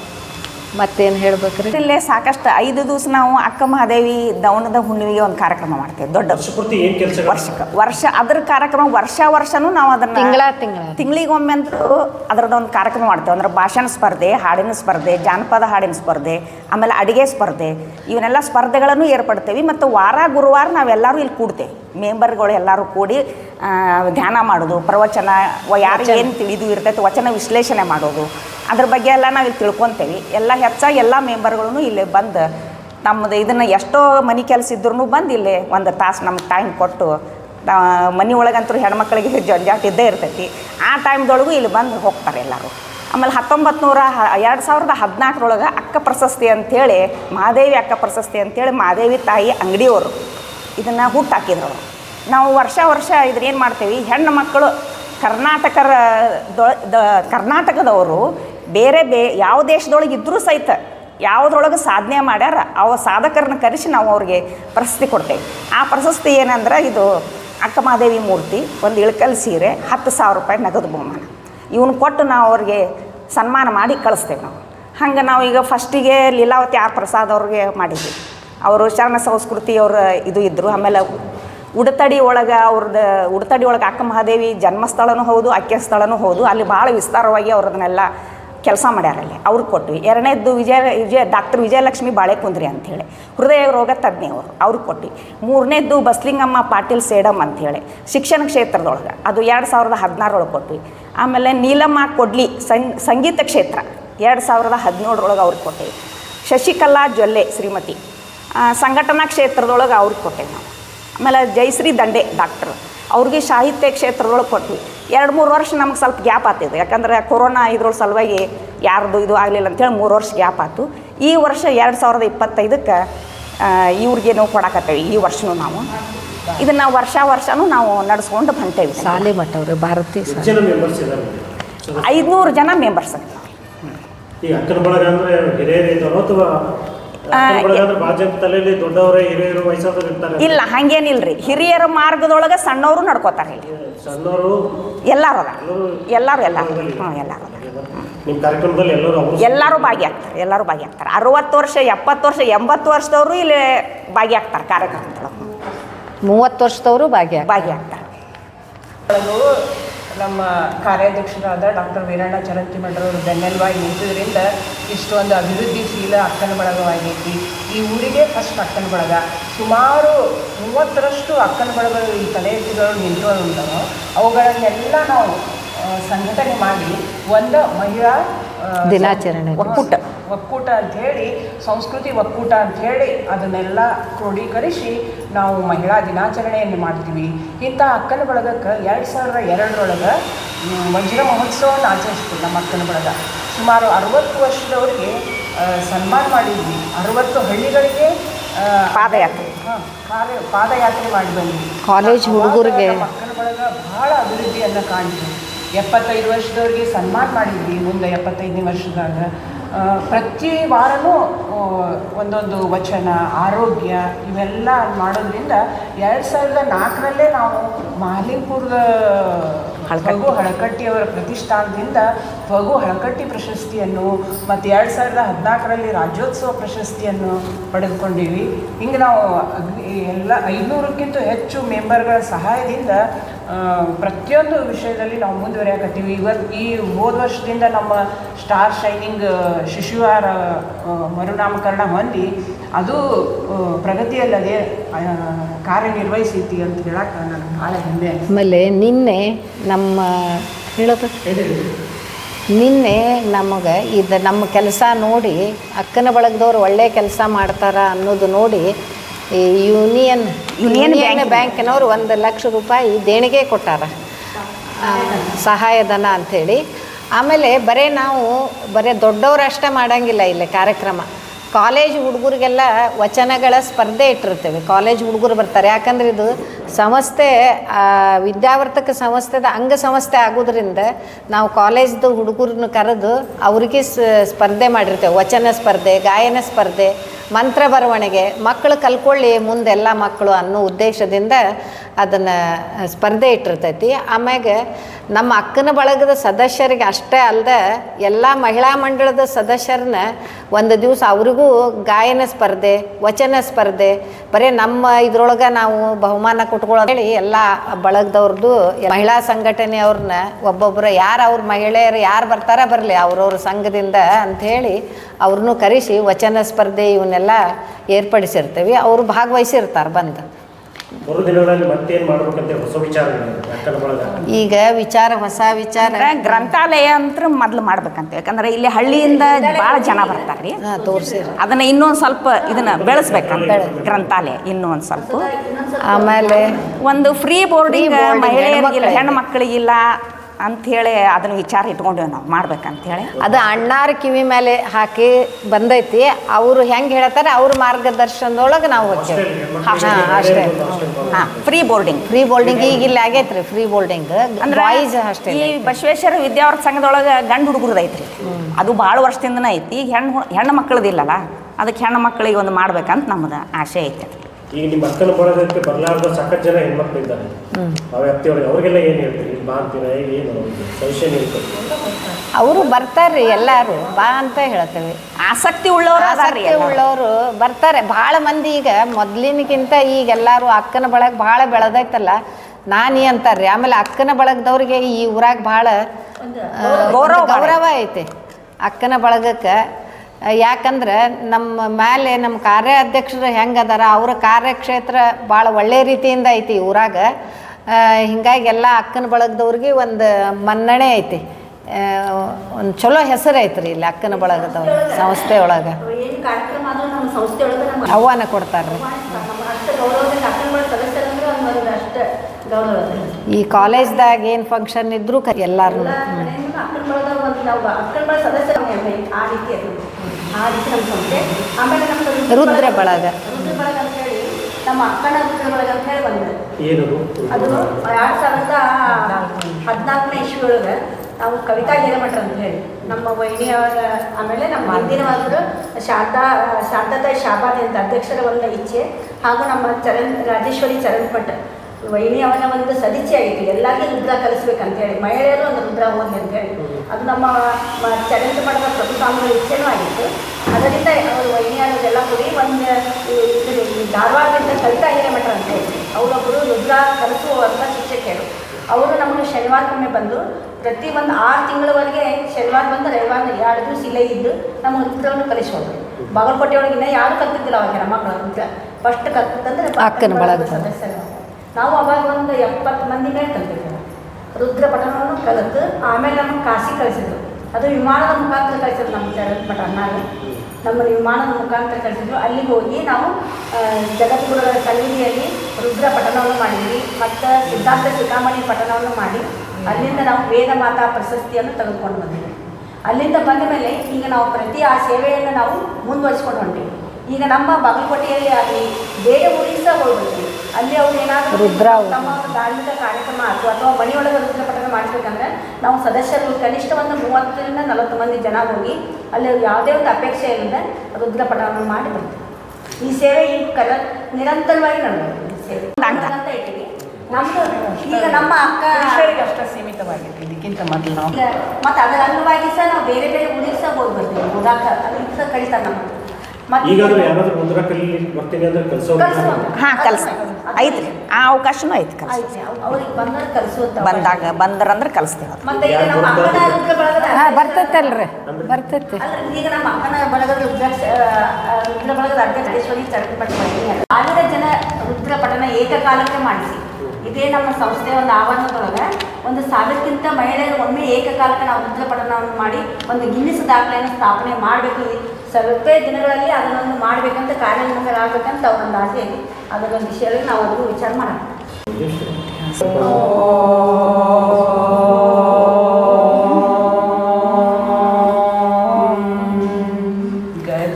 ಮತ್ತೇನು ಹೇಳ್ಬೇಕ್ರಿ? ಇಲ್ಲೇ ಸಾಕಷ್ಟು ಐದು ದಿವಸ ನಾವು ಅಕ್ಕ ಮಹಾದೇವಿ ದೌನದ ಹುಣ್ಣಿಮೆಗೆ ಒಂದು ಕಾರ್ಯಕ್ರಮ ಮಾಡ್ತೇವೆ. ದೊಡ್ಡ ವರ್ಷಪೂರ್ತಿ ಏನು ಕೆಲಸ ವರ್ಷಕ್ಕೆ ವರ್ಷ ಅದ್ರ ಕಾರ್ಯಕ್ರಮ ವರ್ಷ ವರ್ಷನೂ ನಾವು ಅದನ್ನ ತಿಂಗಳ ತಿಂಗಳ. ತಿಂಗಳಿಗೊಮ್ಮೆ ಅಂತೂ ಅದರದ್ದೊಂದು ಕಾರ್ಯಕ್ರಮ ಮಾಡ್ತೇವೆ. ಅಂದ್ರೆ ಭಾಷಣ ಸ್ಪರ್ಧೆ ಹಾಡಿನ ಸ್ಪರ್ಧೆ ಜಾನಪದ ಹಾಡಿನ ಸ್ಪರ್ಧೆ ಆಮೇಲೆ ಅಡುಗೆ ಸ್ಪರ್ಧೆ. ಇವನ್ನೆಲ್ಲ ಸ್ಪರ್ಧೆಗಳನ್ನು ಏರ್ಪಡ್ತೇವೆ. ಮತ್ತು ವಾರ ಗುರುವಾರ ನಾವೆಲ್ಲರೂ ಇಲ್ಲಿ ಕೂಡ್ತೇವೆ. ಮೆಂಬರ್ಗಳು ಎಲ್ಲರೂ ಕೂಡಿ ಧ್ಯಾನ ಮಾಡೋದು. ಪ್ರವಚನ ಯಾರು ಏನು ತಿಳಿದು ಇರ್ತೈತೆ ವಚನ ವಿಶ್ಲೇಷಣೆ ಮಾಡೋದು. ಅದ್ರ ಬಗ್ಗೆ ಎಲ್ಲ ನಾವು ಇಲ್ಲಿ ತಿಳ್ಕೊತೇವೆ. ಎಲ್ಲ ಹೆಚ್ಚಾಗಿ ಎಲ್ಲ ಮೆಂಬರ್ಗಳು ಇಲ್ಲಿ ಬಂದು ನಮ್ಮದು ಇದನ್ನು ಎಷ್ಟೋ ಮನೆ ಕೆಲಸ ಇದ್ರೂ ಬಂದು ಇಲ್ಲಿ ಒಂದು ತಾಸು ನಮ್ಗೆ ಟೈಮ್ ಕೊಟ್ಟು ಮನೆ ಒಳಗಂತೂ ಹೆಣ್ಮಕ್ಳಿಗೆ ಜಂಜಾಟ ಇದ್ದೇ ಇರ್ತೈತಿ. ಆ ಟೈಮ್ದೊಳಗೂ ಇಲ್ಲಿ ಬಂದು ಹೋಗ್ತಾರೆ ಎಲ್ಲರೂ. ಆಮೇಲೆ ಹತ್ತೊಂಬತ್ತು ನೂರ ಎರಡು ಸಾವಿರದ ಹದಿನಾಲ್ಕರೊಳಗೆ ಅಕ್ಕ ಪ್ರಶಸ್ತಿ ಅಂಥೇಳಿ ಮಹಾದೇವಿ ಅಕ್ಕ ಪ್ರಶಸ್ತಿ ಅಂಥೇಳಿ ಮಹಾದೇವಿ ತಾಯಿ ಅಂಗಡಿಯವರು. ಇದನ್ನು ಹುಟ್ಟಾಕಿದ್ರು ಅವರು. ನಾವು ವರ್ಷ ವರ್ಷ ಇದ್ರೇನು ಮಾಡ್ತೀವಿ, ಹೆಣ್ಣು ಮಕ್ಕಳು ಕರ್ನಾಟಕರ ದೊ- ಕರ್ನಾಟಕದವರು ಬೇರೆ ಬೇ, ಯಾವ ದೇಶದೊಳಗೆ ಇದ್ದರೂ ಸಹಿತ ಯಾವುದ್ರೊಳಗೆ ಸಾಧನೆ ಮಾಡ್ಯಾರ, ಅವ ಸಾಧಕರನ್ನ ಕರೆಸಿ ನಾವು ಅವ್ರಿಗೆ ಪ್ರಶಸ್ತಿ ಕೊಡ್ತೇವೆ. ಆ ಪ್ರಶಸ್ತಿ ಏನಂದ್ರೆ ಇದು ಅಕ್ಕಮಹಾದೇವಿ ಮೂರ್ತಿ, ಒಂದು ಇಳಕಲ್ ಸೀರೆ, ಹತ್ತು ಸಾವಿರ ರೂಪಾಯಿ ನಗದು ಬಹುಮಾನ. ಇವನು ಕೊಟ್ಟು ನಾವು ಅವ್ರಿಗೆ ಸನ್ಮಾನ ಮಾಡಿ ಕಳಿಸ್ತೇವೆ ನಾವು. ಹಂಗೆ ನಾವು ಈಗ ಫಸ್ಟಿಗೆ ಲೀಲಾವತಿ ಆರ್ ಪ್ರಸಾದ್ ಅವ್ರಿಗೆ ಮಾಡಿದ್ವಿ. ಅವರು ಶರಣ ಸಂಸ್ಕೃತಿ ಅವ್ರ ಇದು ಇದ್ದರು ಆಮೇಲೆ ಉಡತಡಿ ಒಳಗೆ ಅವ್ರದ್ದು ಉಡತಡಿ ಒಳಗೆ ಅಕ್ಕ ಮಹಾದೇವಿ ಜನ್ಮಸ್ಥಳನೂ ಹೌದು ಅಕ್ಕೆ ಸ್ಥಳನೂ ಹೌದು. ಅಲ್ಲಿ ಭಾಳ ವಿಸ್ತಾರವಾಗಿ ಅವ್ರದನ್ನೆಲ್ಲ ಕೆಲಸ ಮಾಡ್ಯಾರಲ್ಲಿ ಅವ್ರಿಗೆ ಕೊಟ್ವಿ ಎರಡನೇದ್ದು ವಿಜಯ ವಿಜಯ, ಡಾಕ್ಟರ್ ವಿಜಯಲಕ್ಷ್ಮಿ ಬಾಳೆ ಕುಂದ್ರಿ ಅಂಥೇಳಿ ಹೃದಯ ರೋಗ ತಜ್ಞೆಯವರು ಅವ್ರಿಗೆ ಕೊಟ್ವಿ ಮೂರನೇದ್ದು ಬಸ್ಲಿಂಗಮ್ಮ ಪಾಟೀಲ್ ಸೇಡಮ್ ಅಂಥೇಳಿ ಶಿಕ್ಷಣ ಕ್ಷೇತ್ರದೊಳಗೆ. ಅದು ಎರಡು ಸಾವಿರದ ಹದಿನಾರೊಳಗೆ ಕೊಟ್ವಿ ಆಮೇಲೆ ನೀಲಮ್ಮ ಕೊಡ್ಲಿ ಸಂಗೀತ ಕ್ಷೇತ್ರ. ಎರಡು ಸಾವಿರದ ಹದಿನೇಳರೊಳಗೆ ಅವ್ರಿಗೆ ಕೊಟ್ಟಿವಿ ಶಶಿಕಲಾ ಜೊಲ್ಲೆ ಶ್ರೀಮತಿ. ಸಂಘಟನಾ ಕ್ಷೇತ್ರದೊಳಗೆ ಅವ್ರಿಗೆ ಕೊಟ್ಟೇವೆ ನಾವು. ಆಮೇಲೆ ಜಯಶ್ರೀ ದಂಡೆ ಡಾಕ್ಟ್ರು. ಅವ್ರಿಗೆ ಸಾಹಿತ್ಯ ಕ್ಷೇತ್ರದೊಳಗೆ ಕೊಟ್ವಿ. ಎರಡು ಮೂರು ವರ್ಷ ನಮ್ಗೆ ಸ್ವಲ್ಪ ಗ್ಯಾಪ್ ಆಗ್ತಿದೆ. ಯಾಕಂದ್ರೆ ಕೊರೋನಾ ಇದ್ರೊಳ ಸಲುವಾಗಿ ಯಾರ್ದು ಇದು ಆಗಲಿಲ್ಲ ಅಂತೇಳಿ ಮೂರು ವರ್ಷ ಗ್ಯಾಪ್ ಆಯ್ತು. ಈ ವರ್ಷ ಎರಡು ಸಾವಿರದ ಇಪ್ಪತ್ತೈದಕ್ಕೆ ಇವ್ರಿಗೆ ನಾವು ಕೊಡಕತ್ತೇವೆ ಈ ವರ್ಷನೂ ನಾವು. ಇದನ್ನು ವರ್ಷ ವರ್ಷನೂ ನಾವು ನಡೆಸ್ಕೊಂಡು ಬಂತೇವೆ. ಶಾಲೆ ಮಟ್ಟವ್ರೆ ಭಾರತೀಯ ಐದುನೂರು ಜನ ಮೆಂಬರ್ಸ್ ಇಲ್ಲ ಹಂಗೇನಿಲ್ರಿ. ಹಿರಿಯರ ಮಾರ್ಗದೊಳಗೆ ಸಣ್ಣವರು ನಡ್ಕೋತಾರೆ ಎಲ್ಲಾರು ಸಣ್ಣವರು ಎಲ್ಲರೂ ಅದ. ಎಲ್ಲರೂ ಎಲ್ಲ. ಹ್ಞೂ ಎಲ್ಲರೂ ಅದಾರ. ನಿಮ್ಮ ಕಾರ್ಯಕ್ರಮದಲ್ಲಿ ಎಲ್ಲರೂ ಅವರು ಎಲ್ಲರೂ ಭಾಗಿಯಾಗ್ತಾರೆ ಎಲ್ಲರೂ ಭಾಗಿಯಾಗ್ತಾರೆ. ಅರವತ್ತು ವರ್ಷ ಎಪ್ಪತ್ತು ವರ್ಷ ಎಂಬತ್ತು ವರ್ಷದವರು ಇಲ್ಲಿ ಭಾಗಿಯಾಗ್ತಾರೆ ಕಾರ್ಯಕ್ರಮದೊಳಗೆ. ಮೂವತ್ತು ವರ್ಷದವರು ಭಾಗ್ಯ ಭಾಗಿಯಾಗ್ತಾರೆ. ನಮ್ಮ ಕಾರ್ಯಾಧ್ಯಕ್ಷರಾದ ಡಾಕ್ಟರ್ ವೀರಣ್ಣ ಚರಂತಿಮಠರವರು ಬೆನ್ನೆಲುವಾಗಿ ನಿಂತಿದ್ದರಿಂದ ಇಷ್ಟೊಂದು ಅಭಿವೃದ್ಧಿಶೀಲ ಅಕ್ಕನ ಬಳಗವಾಗೈತಿ ಈ ಊರಿಗೆ ಫಸ್ಟ್ ಅಕ್ಕನ ಬಳಗ ಸುಮಾರು ಮೂವತ್ತರಷ್ಟು ಅಕ್ಕನ ಬಳಗಗಳು ಈ ತಲೆ ಎತ್ತಿಗಳು ನಿಂತು ಉಂಟವು ಅವುಗಳನ್ನೆಲ್ಲ ನಾವು ಸಂಘಟನೆ ಮಾಡಿ ಒಂದು ಮಹಿಳಾ ದಿನಾಚರಣೆ ಒಕ್ಕೂಟ ಒಕ್ಕೂಟ ಅಂತ ಹೇಳಿ ಸಂಸ್ಕೃತಿ ಒಕ್ಕೂಟ ಅಂತ ಹೇಳಿ ಅದನ್ನೆಲ್ಲ ಕ್ರೋಢೀಕರಿಸಿ ನಾವು ಮಹಿಳಾ ದಿನಾಚರಣೆಯನ್ನು ಮಾಡ್ತೀವಿ ಇಂಥ ಅಕ್ಕನ ಬಳಗಕ್ಕೆ ಎರಡು ಸಾವಿರದ ಎರಡರೊಳಗೆ ವಜ್ರ ಮಹೋತ್ಸವವನ್ನು ಆಚರಿಸ್ತೀವಿ ನಮ್ಮ ಅಕ್ಕನ ಬಳಗ. ಸುಮಾರು ಅರವತ್ತು ವರ್ಷದವರಿಗೆ ಸನ್ಮಾನ ಮಾಡಿದ್ವಿ. ಅರವತ್ತು ಹಳ್ಳಿಗಳಿಗೆ ಪಾದಯಾತ್ರೆ. ಹಾಂ ಪಾದಯಾತ್ರೆ ಮಾಡಿ ಬಂದ್ವಿ. ಕಾಲೇಜ್ ಹುಡುಗರಿಗೆ. ಮಕ್ಕಳ ಬಳಗ ಭಾಳ ಅಭಿವೃದ್ಧಿಯನ್ನು ಕಾಣ್ತೀವಿ ಎಪ್ಪತ್ತೈದು ವರ್ಷದವ್ರಿಗೆ ಸನ್ಮಾನ ಮಾಡಿದ್ವಿ ಮುಂದೆ ಎಪ್ಪತ್ತೈದನೇ ವರ್ಷದಾಗ. ಪ್ರತಿ ವಾರನೂ ಆ, ಒಂದೊಂದು ವಚನ ಆರೋಗ್ಯ ಇವೆಲ್ಲ ಮಾಡೋದ್ರಿಂದ ಎರಡು ಸಾವಿರದ ನಾಲ್ಕರಲ್ಲೇ ನಾವು ಮಾಲಿಂಪುರದ ಹಳಕಟ್ಟಿ. ಹಳಕಟ್ಟಿಯವರ ಪ್ರತಿಷ್ಠಾನದಿಂದ ಫಗು ಹಳಕಟ್ಟಿ ಪ್ರಶಸ್ತಿಯನ್ನು ಮತ್ತು ಎರಡು ಸಾವಿರದ ಹದಿನಾಲ್ಕರಲ್ಲಿ ರಾಜ್ಯೋತ್ಸವ ಪ್ರಶಸ್ತಿಯನ್ನು ಪಡೆದುಕೊಂಡಿವಿ ಹಿಂಗೆ ನಾವು ಎಲ್ಲ ಐನೂರಕ್ಕಿಂತ ಹೆಚ್ಚು ಮೆಂಬರ್ಗಳ ಸಹಾಯದಿಂದ ಪ್ರತಿಯೊಂದು ವಿಷಯದಲ್ಲಿ ನಾವು ಮುಂದುವರಿಯಾಕತ್ತೀವಿ ಇವತ್ತು ಈ ಹೋದ ವರ್ಷದಿಂದ ನಮ್ಮ ಸ್ಟಾರ್ ಶೈನಿಂಗ್ ಶಿಶುವಾರ ಮರುನಾಮಕರಣ ಹೊಂದಿ ಅದು ಪ್ರಗತಿಯಲ್ಲದೆ ಕಾರ್ಯನಿರ್ವಹಿಸೈತಿ ಅಂತ ಹೇಳಕ್ಕೆ ಆಮೇಲೆ ನಿನ್ನೆ ನಮ್ಮ ಹೇಳೋದು? ನಿನ್ನೆ ನಮಗೆ ಇದು ನಮ್ಮ ಕೆಲಸ ನೋಡಿ ಅಕ್ಕನ ಬಳಗದವ್ರು ಒಳ್ಳೆ ಕೆಲಸ ಮಾಡ್ತಾರ ಅನ್ನೋದು ನೋಡಿ ಈ ಯೂನಿಯನ್ ಯೂನಿಯನ್ ಯೂನಿಯನ್ ಬ್ಯಾಂಕ್ ಬ್ಯಾಂಕಿನವ್ರು ಒಂದು ಲಕ್ಷ ರೂಪಾಯಿ ದೇಣಿಗೆ ಕೊಟ್ಟಾರ. ಸಹಾಯಧನ ಅಂಥೇಳಿ. ಆಮೇಲೆ ಬರೀ ನಾವು ಬರೀ ದೊಡ್ಡವರಷ್ಟೇ ಮಾಡೋಂಗಿಲ್ಲ ಇಲ್ಲಿ ಕಾರ್ಯಕ್ರಮ. ಕಾಲೇಜ್ ಹುಡುಗರಿಗೆಲ್ಲ ವಚನಗಳ ಸ್ಪರ್ಧೆ ಇಟ್ಟಿರ್ತೇವೆ. ಕಾಲೇಜ್ ಹುಡುಗರು ಬರ್ತಾರೆ. ಯಾಕಂದ್ರೆ ಇದು ಸಂಸ್ಥೆ ವಿದ್ಯಾವರ್ತಕ ಸಂಸ್ಥೆದ ಅಂಗ ಸಂಸ್ಥೆ ಆಗೋದ್ರಿಂದ ನಾವು ಕಾಲೇಜ್ದು ಹುಡುಗರನ್ನ ಕರೆದು ಅವ್ರಿಗೆ ಸ್ಪರ್ಧೆ ಮಾಡಿರ್ತೇವೆ. ವಚನ ಸ್ಪರ್ಧೆ, ಗಾಯನ ಸ್ಪರ್ಧೆ, ಮಂತ್ರ ಬರವಣಿಗೆ, ಮಕ್ಕಳು ಕಲ್ಕೊಳ್ಳಿ ಮುಂದೆಲ್ಲ ಮಕ್ಕಳು ಅನ್ನೋ ಉದ್ದೇಶದಿಂದ ಅದನ್ನು ಸ್ಪರ್ಧೆ ಇಟ್ಟಿರ್ತೈತಿ. ಆಮ್ಯಾಗ ನಮ್ಮ ಅಕ್ಕನ ಬಳಗದ ಸದಸ್ಯರಿಗೆ ಅಷ್ಟೇ ಅಲ್ಲದೆ ಎಲ್ಲ ಮಹಿಳಾ ಮಂಡಳದ ಸದಸ್ಯರನ್ನ ಒಂದು ದಿವಸ ಅವ್ರಿಗೂ ಗಾಯನ ಸ್ಪರ್ಧೆ, ವಚನ ಸ್ಪರ್ಧೆ, ಬರೀ ನಮ್ಮ ಇದ್ರೊಳಗೆ ನಾವು ಬಹುಮಾನ ಹೇಳಿ ಎಲ್ಲ ಬಳಗದವ್ರದ್ದು ಮಹಿಳಾ ಸಂಘಟನೆಯವ್ರನ್ನ ಒಬ್ಬೊಬ್ಬರು ಯಾರು ಅವ್ರ ಮಹಿಳೆಯರು ಯಾರು ಬರ್ತಾರ ಬರಲಿ ಅವ್ರವ್ರ ಸಂಘದಿಂದ ಅಂಥೇಳಿ ಅವ್ರನ್ನೂ ಕರೆಸಿ ವಚನ ಸ್ಪರ್ಧೆ ಇವನ್ನೆಲ್ಲ ಏರ್ಪಡಿಸಿರ್ತೀವಿ. ಅವರು ಭಾಗವಹಿಸಿರ್ತಾರೆ ಬಂದು. ಬರೋ ದಿನಗಳಲ್ಲಿ ಮತ್ತೇನು ಮಾಡ್ಬೇಕಂತ ಹೊಸ ಈಗ ವಿಚಾರ ಹೊಸ ವಿಚಾರ. ಗ್ರಂಥಾಲಯ ಅಂತ ಮೊದ್ಲು ಮಾಡ್ಬೇಕಂತ. ಯಾಕಂದ್ರೆ ಇಲ್ಲಿ ಹಳ್ಳಿಯಿಂದ ಭಾಳ ಜನ ಬರ್ತಾರ್ರಿ. ಹಾಂ ತೋರಿಸಿರಿ ಅದನ್ನ ಇನ್ನೊಂದು ಸ್ವಲ್ಪ ಇದನ್ನ ಬೆಳೆಸ್ಬೇಕಂತ ಗ್ರಂಥಾಲಯ ಇನ್ನೂ ಒಂದು ಸ್ವಲ್ಪ. ಆಮೇಲೆ ಒಂದು ಫ್ರೀ ಬೋರ್ಡಿಂಗ್ Free boarding ಮಹಿಳೆಯರಿಗಿಲ್ಲ ಹೆಣ್ಮಕ್ಳಿಗೆ. ಹೆಣ್ಣು ಮಕ್ಕಳಿಗಿಲ್ಲ ಅಂಥೇಳಿ ಅದನ್ನು ವಿಚಾರ ಇಟ್ಕೊಂಡೇವೆ ನಾವು ಮಾಡ್ಬೇಕಂತೇಳಿ ಅದು ಅಣ್ಣಾರ ಕಿವಿ ಮೇಲೆ ಹಾಕಿ ಬಂದೈತಿ ಅವರು ಹೆಂಗೆ ಹೇಳ್ತಾರೆ ಅವ್ರ ಮಾರ್ಗದರ್ಶನದೊಳಗೆ ನಾವು ಹೋಗ್ತೇವೆ. ಹಾಂ ಅಷ್ಟೇ ಹಾಂ ಫ್ರೀ ಬೋರ್ಡಿಂಗ್ ಫ್ರೀ ಬೋರ್ಡಿಂಗ್ ಈಗ ಇಲ್ಲಿ ರೀ ಫ್ರೀ ಬೋರ್ಡಿಂಗ್ ಅಂದ್ರೆ ಬಾಯ್ಸ್ ಅಷ್ಟೇ ಈ ಬಸವೇಶ್ವರ ವಿದ್ಯಾವರ್ಗ ಸಂಘದೊಳಗೆ ಗಂಡು ಹುಡುಗರದ್ದು ಐತ್ರಿ. ಅದು ಭಾಳ ವರ್ಷದಿಂದನೇ ಐತಿ. ಈಗ ಹೆಣ್ಣು ಹೆಣ್ಣು ಮಕ್ಕಳದಿಲ್ಲಲ್ಲ ಅದಕ್ಕೆ ಹೆಣ್ಣು ಮಕ್ಕಳಿಗೆ ಒಂದು ಮಾಡ್ಬೇಕಂತ ನಮ್ಮದು ಆಸೆ ಐತೆ. ಈಗ ನಿಮ್ಮ ಅಕ್ಕನ ಬಳಗಕ್ಕೆ ಬರಲಾರ್ದ ಸಾಕಷ್ಟು ಜನ ಹೆಣ್ಮಕ್ಳು ಇದ್ದಾರೆ. ಆ ವ್ಯಕ್ತಿಯೊಳಗೆ ಅವ್ರಿಗೆಲ್ಲ ಏನು ಹೇಳ್ತೀರಿ? ಇಲ್ಲಿ ಬಾ ಅಂತೀರಾ? ಏನು ಅವ್ರಿಗೆ? ಸಜೆಷನ್ ಹೇಳ್ತೀರಿ? ಅವರು ಬರ್ತಾರ್ರಿ ಎಲ್ಲರೂ. ಬಾ ಅಂತ ಹೇಳ್ತೇವೆ. ಆಸಕ್ತಿ ಉಳ್ಳವರು ಆಸಕ್ತಿ ಉಳ್ಳವರು ಬರ್ತಾರೆ. ಭಾಳ ಮಂದಿ ಈಗ ಮೊದ್ಲಿನಕ್ಕಿಂತ ಈಗ ಎಲ್ಲರೂ ಅಕ್ಕನ ಬಳಗ ಭಾಳ ಬೆಳೆದೈತಲ್ಲ. ನಾನಿ ಅಂತಾರ್ರಿ. ಆಮೇಲೆ ಅಕ್ಕನ ಬಳಗದವ್ರಿಗೆ ಈ ಊರಾಗ ಭಾಳ ಗೌರವ ಐತಿ. ಅಕ್ಕನ ಬಳಗಕ್ಕೆ ಯಾಕಂದ್ರೆ ನಮ್ಮ ಮೇಲೆ ನಮ್ಮ ಕಾರ್ಯಾಧ್ಯಕ್ಷರು ಹೆಂಗೆ ಅದಾರ ಅವ್ರ ಕಾರ್ಯಕ್ಷೇತ್ರ ಭಾಳ ಒಳ್ಳೆ ರೀತಿಯಿಂದ ಐತಿ ಊರಾಗ. ಹಿಂಗಾಗಿ ಎಲ್ಲ ಅಕ್ಕನ ಬಳಗದವ್ರಿಗೆ ಒಂದು ಮನ್ನಣೆ ಐತಿ. ಒಂದು ಚಲೋ ಹೆಸರು ಐತ್ರಿ ಇಲ್ಲಿ ಅಕ್ಕನ ಬಳಗದವ್ರು ಸಂಸ್ಥೆ ಒಳಗೆ. ಆಹ್ವಾನ ಕೊಡ್ತಾರೆ. ಈ ಕಾಲೇಜ್ದಾಗ ಏನು ಫಂಕ್ಷನ್ ಇದ್ರೂ ಎಲ್ಲಾರು ಆ ರೀತಿ ನಮ್ಮ ಸಂಸ್ಥೆ ಆಮೇಲೆ ನಮ್ದು ರುದ್ರ ಬಳಗ. ರುದ್ರ ಬಳಗ ಅಂತ ಹೇಳಿ ನಮ್ಮ ಅಕ್ಕನ ರುದ್ರ ಬಳಗ ಅಂತ ಹೇಳಿ ಬಂದ ಏನದು ಅದು ಎರಡು ಸಾವಿರದ ಹದಿನಾಲ್ಕನೇ ಒಳಗೆ ನಾವು ಕವಿತಾ ಹಿರೇಮಠ ಅಂತ ಹೇಳಿ. ನಮ್ಮ ವೈಣಿಯವರ ಆಮೇಲೆ ನಮ್ಮ ಹಿಂದಿನವಾದರು ಶಾರದಾ ಶಾರದಾತಾಯಿ ಶಾಬಾದಿ ಅಂತ ಅಧ್ಯಕ್ಷರ ಒಂದು ಇಚ್ಛೆ ಹಾಗೂ ನಮ್ಮ ಚರಣ್ ರಾಜೇಶ್ವರಿ ಚರಣ್ ಭಟ್ ವೈನಿಯವರ ಒಂದು ಸದಿಚ್ಛೆ ಆಗಿತ್ತು ಎಲ್ಲರಿಗೂ ರುದ್ರ ಕಲಿಸ್ಬೇಕಂತ ಹೇಳಿ ಮಹಿಳೆಯರು ಒಂದು ರುದ್ರ ಓದಿ ಅಂತ ಹೇಳಿ ಅದು ನಮ್ಮ ಚರಣ್ ಮಠದ ಪ್ರಭು ಸ್ವಾಮಿಗಳ ಇಚ್ಛೆನೂ ಆಗಿತ್ತು. ಅದರಿಂದ ಅವರು ವೈನಿಯರೆಲ್ಲ ಕೂಡಿ ಒಂದು ಧಾರವಾಡದಿಂದ ಕವಿತಾ ಹಿರೇಮಠ ಅಂತ ಹೇಳಿ. ಅವರೊಬ್ಬರು ರುದ್ರ ಕಲಿಸುವಂಥ ಶಿಕ್ಷಕಿಯರು. ಅವರು ನಮಗೆ ಶನಿವಾರಕ್ಕೊಮ್ಮೆ ಬಂದು ಪ್ರತಿ ಒಂದು ಆರು ತಿಂಗಳವರೆಗೆ ಶನಿವಾರ ಬಂದು ರವಿವಾರ ಎರಡು ದಿವಸ ಇಲ್ಲೇ ಇದ್ದು ನಮ್ಮ ರುದ್ರವನ್ನು ಕಲಿಸೋದು ಬಾಗಲಕೋಟೆ ಒಳಗಿನ ಇನ್ನೂ ಯಾರು ಕಲ್ತಿದ್ದಿಲ್ಲ ಅವಾಗ ನಮ್ಮ ಮಕ್ಕಳು ರುದ್ರ ಫಸ್ಟ್ ಕಲ್ತಂದ್ರೆ ಅಕ್ಕನ ಬಳಗ. ಸದಸ್ಯರು. ನಾವು ಅವಾಗ ಒಂದು ಎಪ್ಪತ್ತು ಮಂದಿ ಮೇಲೆ ಕಲ್ತಿದ್ದೇವೆ ರುದ್ರ ಪಠಣವನ್ನು ಕಲಿತು, ಆಮೇಲೆ ನಮಗೆ ಕಾಶಿ ಕಳಿಸಿದ್ರು. ಅದು ವಿಮಾನದ ಮುಖಾಂತರ ಕಳಿಸಿದ್ರು ನಮ್ಮ ಜಗತ್ ಪಠ ಅನ್ನಾಗ ನಮ್ಮ ವಿಮಾನದ ಮುಖಾಂತರ ಕಳಿಸಿದ್ರು. ಅಲ್ಲಿಗೆ ಹೋಗಿ ನಾವು ಜಗದ್ಗುರುಗಳ ರುದ್ರಪಠಣವನ್ನು ರುದ್ರ ಪಠಣವನ್ನು ಮಾಡಿದ್ವಿ. ಮತ್ತು ಸಿದ್ಧಾಂತ ಶಿಖಾಮಣಿ ಪಠಣವನ್ನು ಮಾಡಿ, ಅಲ್ಲಿಂದ ನಾವು ವೇದ ಮಾತಾ ಪ್ರಶಸ್ತಿಯನ್ನು ತೆಗೆದುಕೊಂಡು ಬಂದಿದ್ವಿ ಅಲ್ಲಿಂದ ಬಂದ ಮೇಲೆ ಈಗ ನಾವು ಪ್ರತಿ ಆ ಸೇವೆಯನ್ನು ನಾವು ಮುಂದುವರಿಸ್ಕೊಂಡು ಹೊಂಟಿವಿ. ಈಗ ನಮ್ಮ ಬಾಗಲಕೋಟೆಯಲ್ಲಿ ಆಗಲಿ, ಬೇರೆ ಊರಿಗೆ ಸಹ ಹೋಗ್ಬಿಡ್ತೀವಿ ಅಲ್ಲಿ ಅವ್ರು ಏನಾದರೂ ಒಂದು ಧಾರ್ಮಿಕ ಕಾರ್ಯಕ್ರಮ ಆಯ್ತು ಅಥವಾ ಮನೆಯೊಳಗೆ ರುದ್ರ ಪಠಣ ಮಾಡಿಸ್ಬೇಕಂದ್ರೆ ನಾವು ಸದಸ್ಯರು ಕನಿಷ್ಠ ಒಂದು ಮೂವತ್ತರಿಂದ ನಲವತ್ತು ಮಂದಿ ಜನ ಹೋಗಿ ಅಲ್ಲಿ ಯಾವುದೇ ಒಂದು ಅಪೇಕ್ಷೆ ಇಲ್ಲದೆ ರುದ್ರ ಪಠಣ ಮಾಡಿ ಬರ್ತೀವಿ. ಈ ಸೇವೆ ಈಗ ಕಲ ನಿರಂತರವಾಗಿ ನಡೆದು ಸೇವೆ ಅಂತ ಇಟ್ಟಿವಿ ನಮ್ದು ಈಗ ನಮ್ಮ ಅಕ್ಕ ಅಷ್ಟೇ ಸೀಮಿತವಾಗಿತ್ತು ಇದಕ್ಕಿಂತ ಮೊದಲು ನಾವು ಈಗ ಮತ್ತೆ ಅದರ ಅಂಗವಾಗಿ ಸಹ ನಾವು ಬೇರೆ ಬೇರೆ ಊರಿಗೆ ಸಹ ಹೋಗಿ ಬರ್ತೀವಿ. ಓದಾಕ ಅದಕ್ಕೆ ಸಹ ಕಳಿತಾರೆ ನಮ್ಮ ಈಗಾದ್ರೂ ಯಾರಾದ್ರೂ ಬರ್ತೀನಿ ಅಂದ್ರೆ ಕಲಿಸೋ ಹಾಂ ಕಲ್ಸ ಐತ್ರಿ. ಆ ಅವಕಾಶನೂ ಐತಿ. ಕಲ್ಸ ಬಂದಾಗ ಬಂದ್ರಂದ್ರೆ ಕಲಿಸ್ತೇವೆ ಅದು ಮತ್ತೆ ಈಗ ನಮ್ಮ ಅಕ್ಕನ ರುದ್ರ ಬಳಗದ ಹಾಂ ಬರ್ತೈತಲ್ರಿ. ಬರ್ತೈತಿ. ಈಗ ನಮ್ಮ ಅಕ್ಕನ ಬಳಗದ ರುದ್ರ ಬಳಗದ ಅಧ್ಯಕ್ಷೇಶ್ವರಿ ಚರಕಪಟ್ಟ ಸಾವಿರ ಜನ ರುದ್ರ ಏಕಕಾಲಕ್ಕೆ ಮಾಡಿಸಿ. ಇದೇ ನಮ್ಮ ಸಂಸ್ಥೆಯ ಒಂದು ಆವರಣದೊಳಗೆ ಒಂದು ಸಾವಿರಕ್ಕಿಂತ ಮಹಿಳೆಯರು ಒಮ್ಮೆ ಏಕಕಾಲಕ್ಕೆ ನಾವು ರುದ್ರ ಮಾಡಿ ಒಂದು ಗಿನ್ನಿಸ್ ದಾಖಲೆಯನ್ನು ಸ್ಥಾಪನೆ ಮಾಡಬೇಕು. ಸ್ವಲ್ಪೇ ದಿನಗಳಲ್ಲಿ ಅದನ್ನೊಂದು ಮಾಡಬೇಕಂತ ಕಾರ್ಯೋನ್ಮುಖರಾಗಬೇಕಂತ ಒಂದು ಆಸೆ ಇದೆ ಅದರೊಂದು ವಿಷಯದಲ್ಲಿ ನಾವು ಅದ್ರ ವಿಚಾರ ಮಾಡೋಣ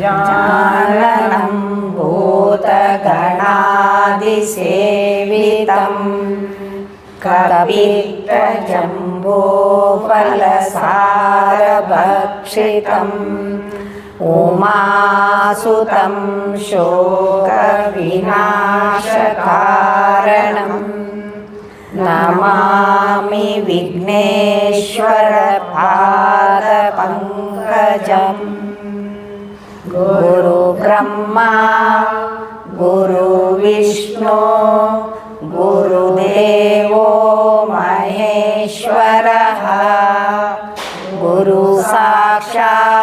जाननं भूतगणादिसेवितं कपित्तजम्बोफलसारभक्षितम् उमासुतं शोकविनाशकारणम् नमामि विघ्नेश्वरपादपङ्कजम् गुरुब्रह्मा गुरुविष्णु गुरुदेवो महेश्वरः। गुरुसाक्षात्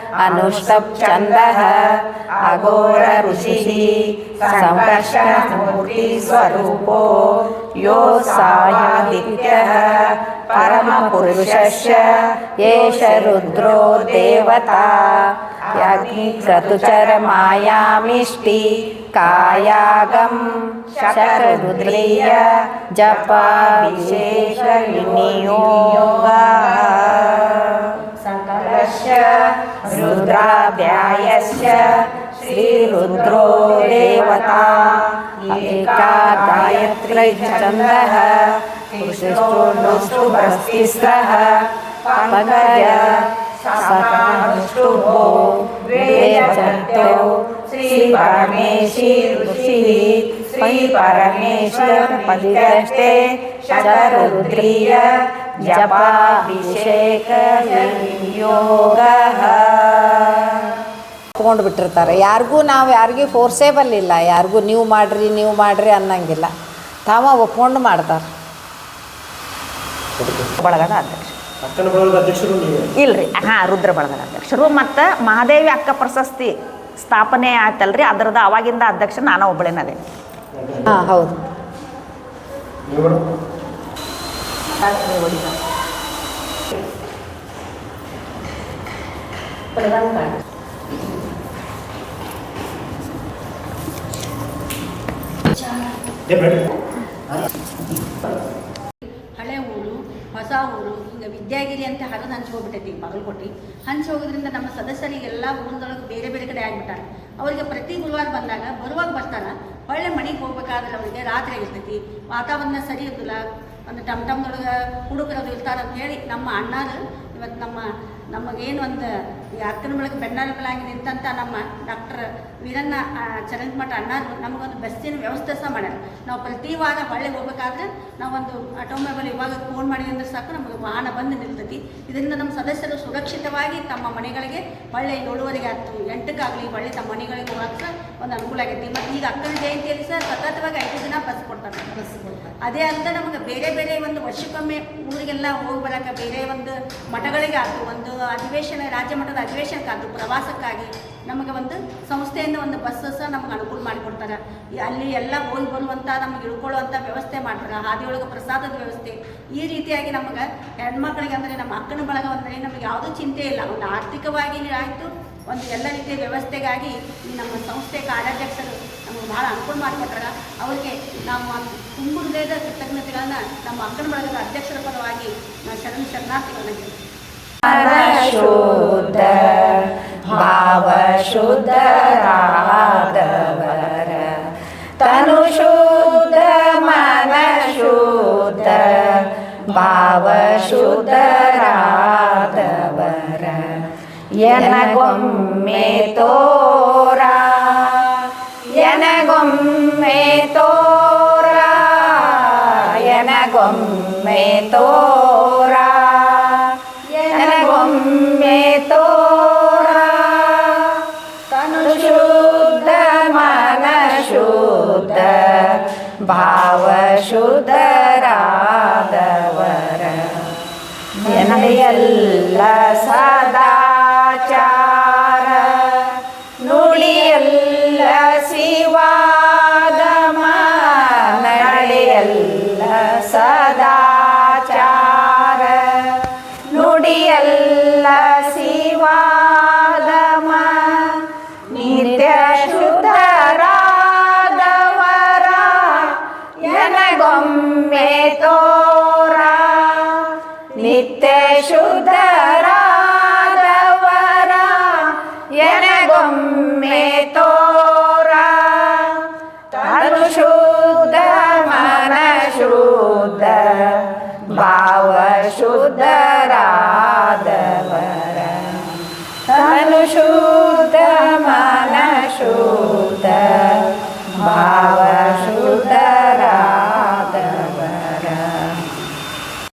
अनुष्टप् छन्दः अघोर ऋषिः संकष्टमूर्तिस्वरूपो यो सायादित्यः परमपुरुषस्य। एष रुद्रो देवता। यज्ञक्रतुचरमायामिष्टि कायागं शतरुद्रीय जपाभिषेकविनियोगः सकलस्य रुद्राध्यायस्य श्रीरुद्रो देवता एका गायत्री छन्दः कृष्णोष्टु भस्तिस्रः पङ्कज सकाष्टुभो वेदचन्तो श्रीपरमेशी ऋषिः श्रीपरमेश्वर पदिदष्टे शतरुद्रीय ಜಪಾಭಿಷೇಕ ಯೋಗ ಒಪ್ಕೊಂಡು ಬಿಟ್ಟಿರ್ತಾರೆ. ಯಾರಿಗೂ ನಾವು ಯಾರಿಗೂ ಫೋರ್ಸೇಬಲ್ ಇಲ್ಲ ಯಾರಿಗೂ ನೀವು ಮಾಡ್ರಿ ನೀವು ಮಾಡ್ರಿ ಅನ್ನಂಗಿಲ್ಲ. ತಾವ ಒಪ್ಕೊಂಡು ಮಾಡ್ತಾರೆ. ಬಳಗದ ಅಧ್ಯಕ್ಷ ಅಕ್ಕನ ಬಳಗದ ಅಧ್ಯಕ್ಷರು. ಇಲ್ರಿ. ಹಾಂ ರುದ್ರ ಬಳಗದ ಅಧ್ಯಕ್ಷರು. ಮತ್ತು ಮಹಾದೇವಿ ಅಕ್ಕ ಪ್ರಶಸ್ತಿ ಸ್ಥಾಪನೆ ಆಯ್ತಲ್ರಿ. ಅದರದ ಅವಾಗಿಂದ ಅಧ್ಯಕ್ಷ ನಾನು ಒಬ್ಬಳೇನದೇ. ಹಾಂ ಹೌದು. ಹಳೆ ಊರು, ಹೊಸ ಊರು, ಈಗ ವಿದ್ಯಾಗಿರಿ ಅಂತ ಹರಿದು ಹಂಚಿ ಹೋಗ್ಬಿಟ್ಟೈತಿ ಬಾಗಲಕೋಟೆ ಹಂಚಿ ಹೋಗೋದ್ರಿಂದ ನಮ್ಮ ಸದಸ್ಯರಿಗೆಲ್ಲ ಊರಿನೊಳಗೆ ಬೇರೆ ಬೇರೆ ಕಡೆ ಆಗ್ಬಿಟ್ಟಾರೆ. ಅವರಿಗೆ ಪ್ರತಿ ಗುರುವಾರ ಬಂದಾಗ ಬರುವಾಗ ಬರ್ತಾರ ಒಳ್ಳೆ ಮನೆಗೆ ಹೋಗ್ಬೇಕಾದ್ರೆ ಅವರಿಗೆ ರಾತ್ರಿ ಆಗಿರ್ತೈತಿ, ವಾತಾವರಣ ಸರಿ ಇರೋದಿಲ್ಲ ಒಂದು ಟಮ್ ಟಮ್ದೊಳಗೆ ಹುಡುಗರದು ಇರ್ತಾರೆ ಅಂತ ಹೇಳಿ ನಮ್ಮ ಅಣ್ಣಾರು ಇವತ್ತು ನಮ್ಮ ನಮಗೇನು ಒಂದು ಈ ಅಕ್ಕನ ಬೆಳಗ್ಗೆ ಬೆನ್ನಾಲ್ಕಲಾಗಿ ನಿಂತಂಥ ನಮ್ಮ ಡಾಕ್ಟರ್ ವೀರಣ್ಣ ಆ, ಮಠ ಅಣ್ಣಾರು ನಮಗೊಂದು ಬಸ್ಸಿನ ವ್ಯವಸ್ಥೆ ಸಹ ಮಾಡ್ಯಾರ ನಾವು ಪ್ರತಿ ವಾರ ಹೊಳ್ಳೆ ಹೋಗ್ಬೇಕಾದ್ರೆ ನಾವೊಂದು ಆಟೋಮೊಬೈಲ್ ಇವಾಗ ಫೋನ್ ಮಾಡಿದ್ರೆ ಅಂದ್ರೆ ಸಾಕು ನಮಗೆ ವಾಹನ ಬಂದು ನಿಲ್ತೈತಿ. ಇದರಿಂದ ನಮ್ಮ ಸದಸ್ಯರು ಸುರಕ್ಷಿತವಾಗಿ ತಮ್ಮ ಮನೆಗಳಿಗೆ ಹೊಳ್ಳೆ ಏಳುವರೆಗೆ ಆಯ್ತು ಎಂಟಕ್ಕಾಗಲಿ ಹೊಳ್ಳೆ ತಮ್ಮ ಮನೆಗಳಿಗೆ ಹೋಗಕ್ಕೆ ಒಂದು ಅನುಕೂಲ ಆಗೈತಿ. ಮತ್ತು ಈಗ ಅಕ್ಕನ ಜಯಂತಿಯಲ್ಲಿ ಸಹ ಸತತವಾಗಿ ಐದು ದಿನ ಬಸ್ ಕೊಡ್ತಾರೆ. ಬಸ್ ಕೊಡ್ತಾರೆ. ಅದೇ ಅಂತ ನಮಗೆ ಬೇರೆ ಬೇರೆ ಒಂದು ವರ್ಷಕ್ಕೊಮ್ಮೆ ಊರಿಗೆಲ್ಲ ಹೋಗಿ ಬರೋಕೆ ಬೇರೆ ಒಂದು ಮಠಗಳಿಗೆ ಆಯ್ತು ಒಂದು ಅಧಿವೇಶನ ರಾಜ್ಯ ಮಟ್ಟದ ಅಧಿವೇಶನಕ್ಕಾಯ್ತು ಪ್ರವಾಸಕ್ಕಾಗಿ ನಮಗೆ ಒಂದು ಸಂಸ್ಥೆಯಿಂದ ಒಂದು ಬಸ್ ಸಹ ನಮ್ಗೆ ಅನುಕೂಲ ಮಾಡಿಕೊಡ್ತಾರೆ. ಅಲ್ಲಿ ಎಲ್ಲ ಹೋಗಿ ಬರುವಂಥ ನಮ್ಗೆ ಇಳ್ಕೊಳ್ಳುವಂಥ ವ್ಯವಸ್ಥೆ ಮಾಡ್ತಾರೆ. ಹಾದಿಯೊಳಗೆ ಪ್ರಸಾದದ ವ್ಯವಸ್ಥೆ. ಈ ರೀತಿಯಾಗಿ ನಮಗೆ ಹೆಣ್ಮಕ್ಳಿಗೆ ಅಂದರೆ ನಮ್ಮ ಅಕ್ಕನ ಬಳಗ ಅಂದರೆ ನಮಗೆ ಯಾವುದೂ ಚಿಂತೆ ಇಲ್ಲ. ಒಂದು ಆರ್ಥಿಕವಾಗಿ ಆಯಿತು, ಒಂದು ಎಲ್ಲ ರೀತಿಯ ವ್ಯವಸ್ಥೆಗಾಗಿ ಈ ನಮ್ಮ ಸಂಸ್ಥೆ ಕಾರ್ಯಾಧ್ಯಕ್ಷರು ನಮಗೆ ಭಾಳ ಅನುಕೂಲ ಮಾಡಿಕೊಟ್ಟಾಗ ಅವರಿಗೆ ನಾವು ತುಂಬ ಹೃದಯದ ಕೃತಜ್ಞತೆಗಳನ್ನ ನಮ್ಮ ಅಕ್ಕನ ಬಳಗದ ಅಧ್ಯಕ್ಷರ ಪರವಾಗಿ ನಾವು ಶರಣ ಶರಣಾರ್ಥಿಗಳನ್ನ भावशुद्धरागवर तनुशुद्ध मनशुद्ध भावशुद्धरागवर எனகொம்மே தோரா எனகொம்மே தோரா எனகொம்மே தோரா ಭಾವಶುದ್ಧರಾದವರ. ಎಲ್ಲ ಸದಾ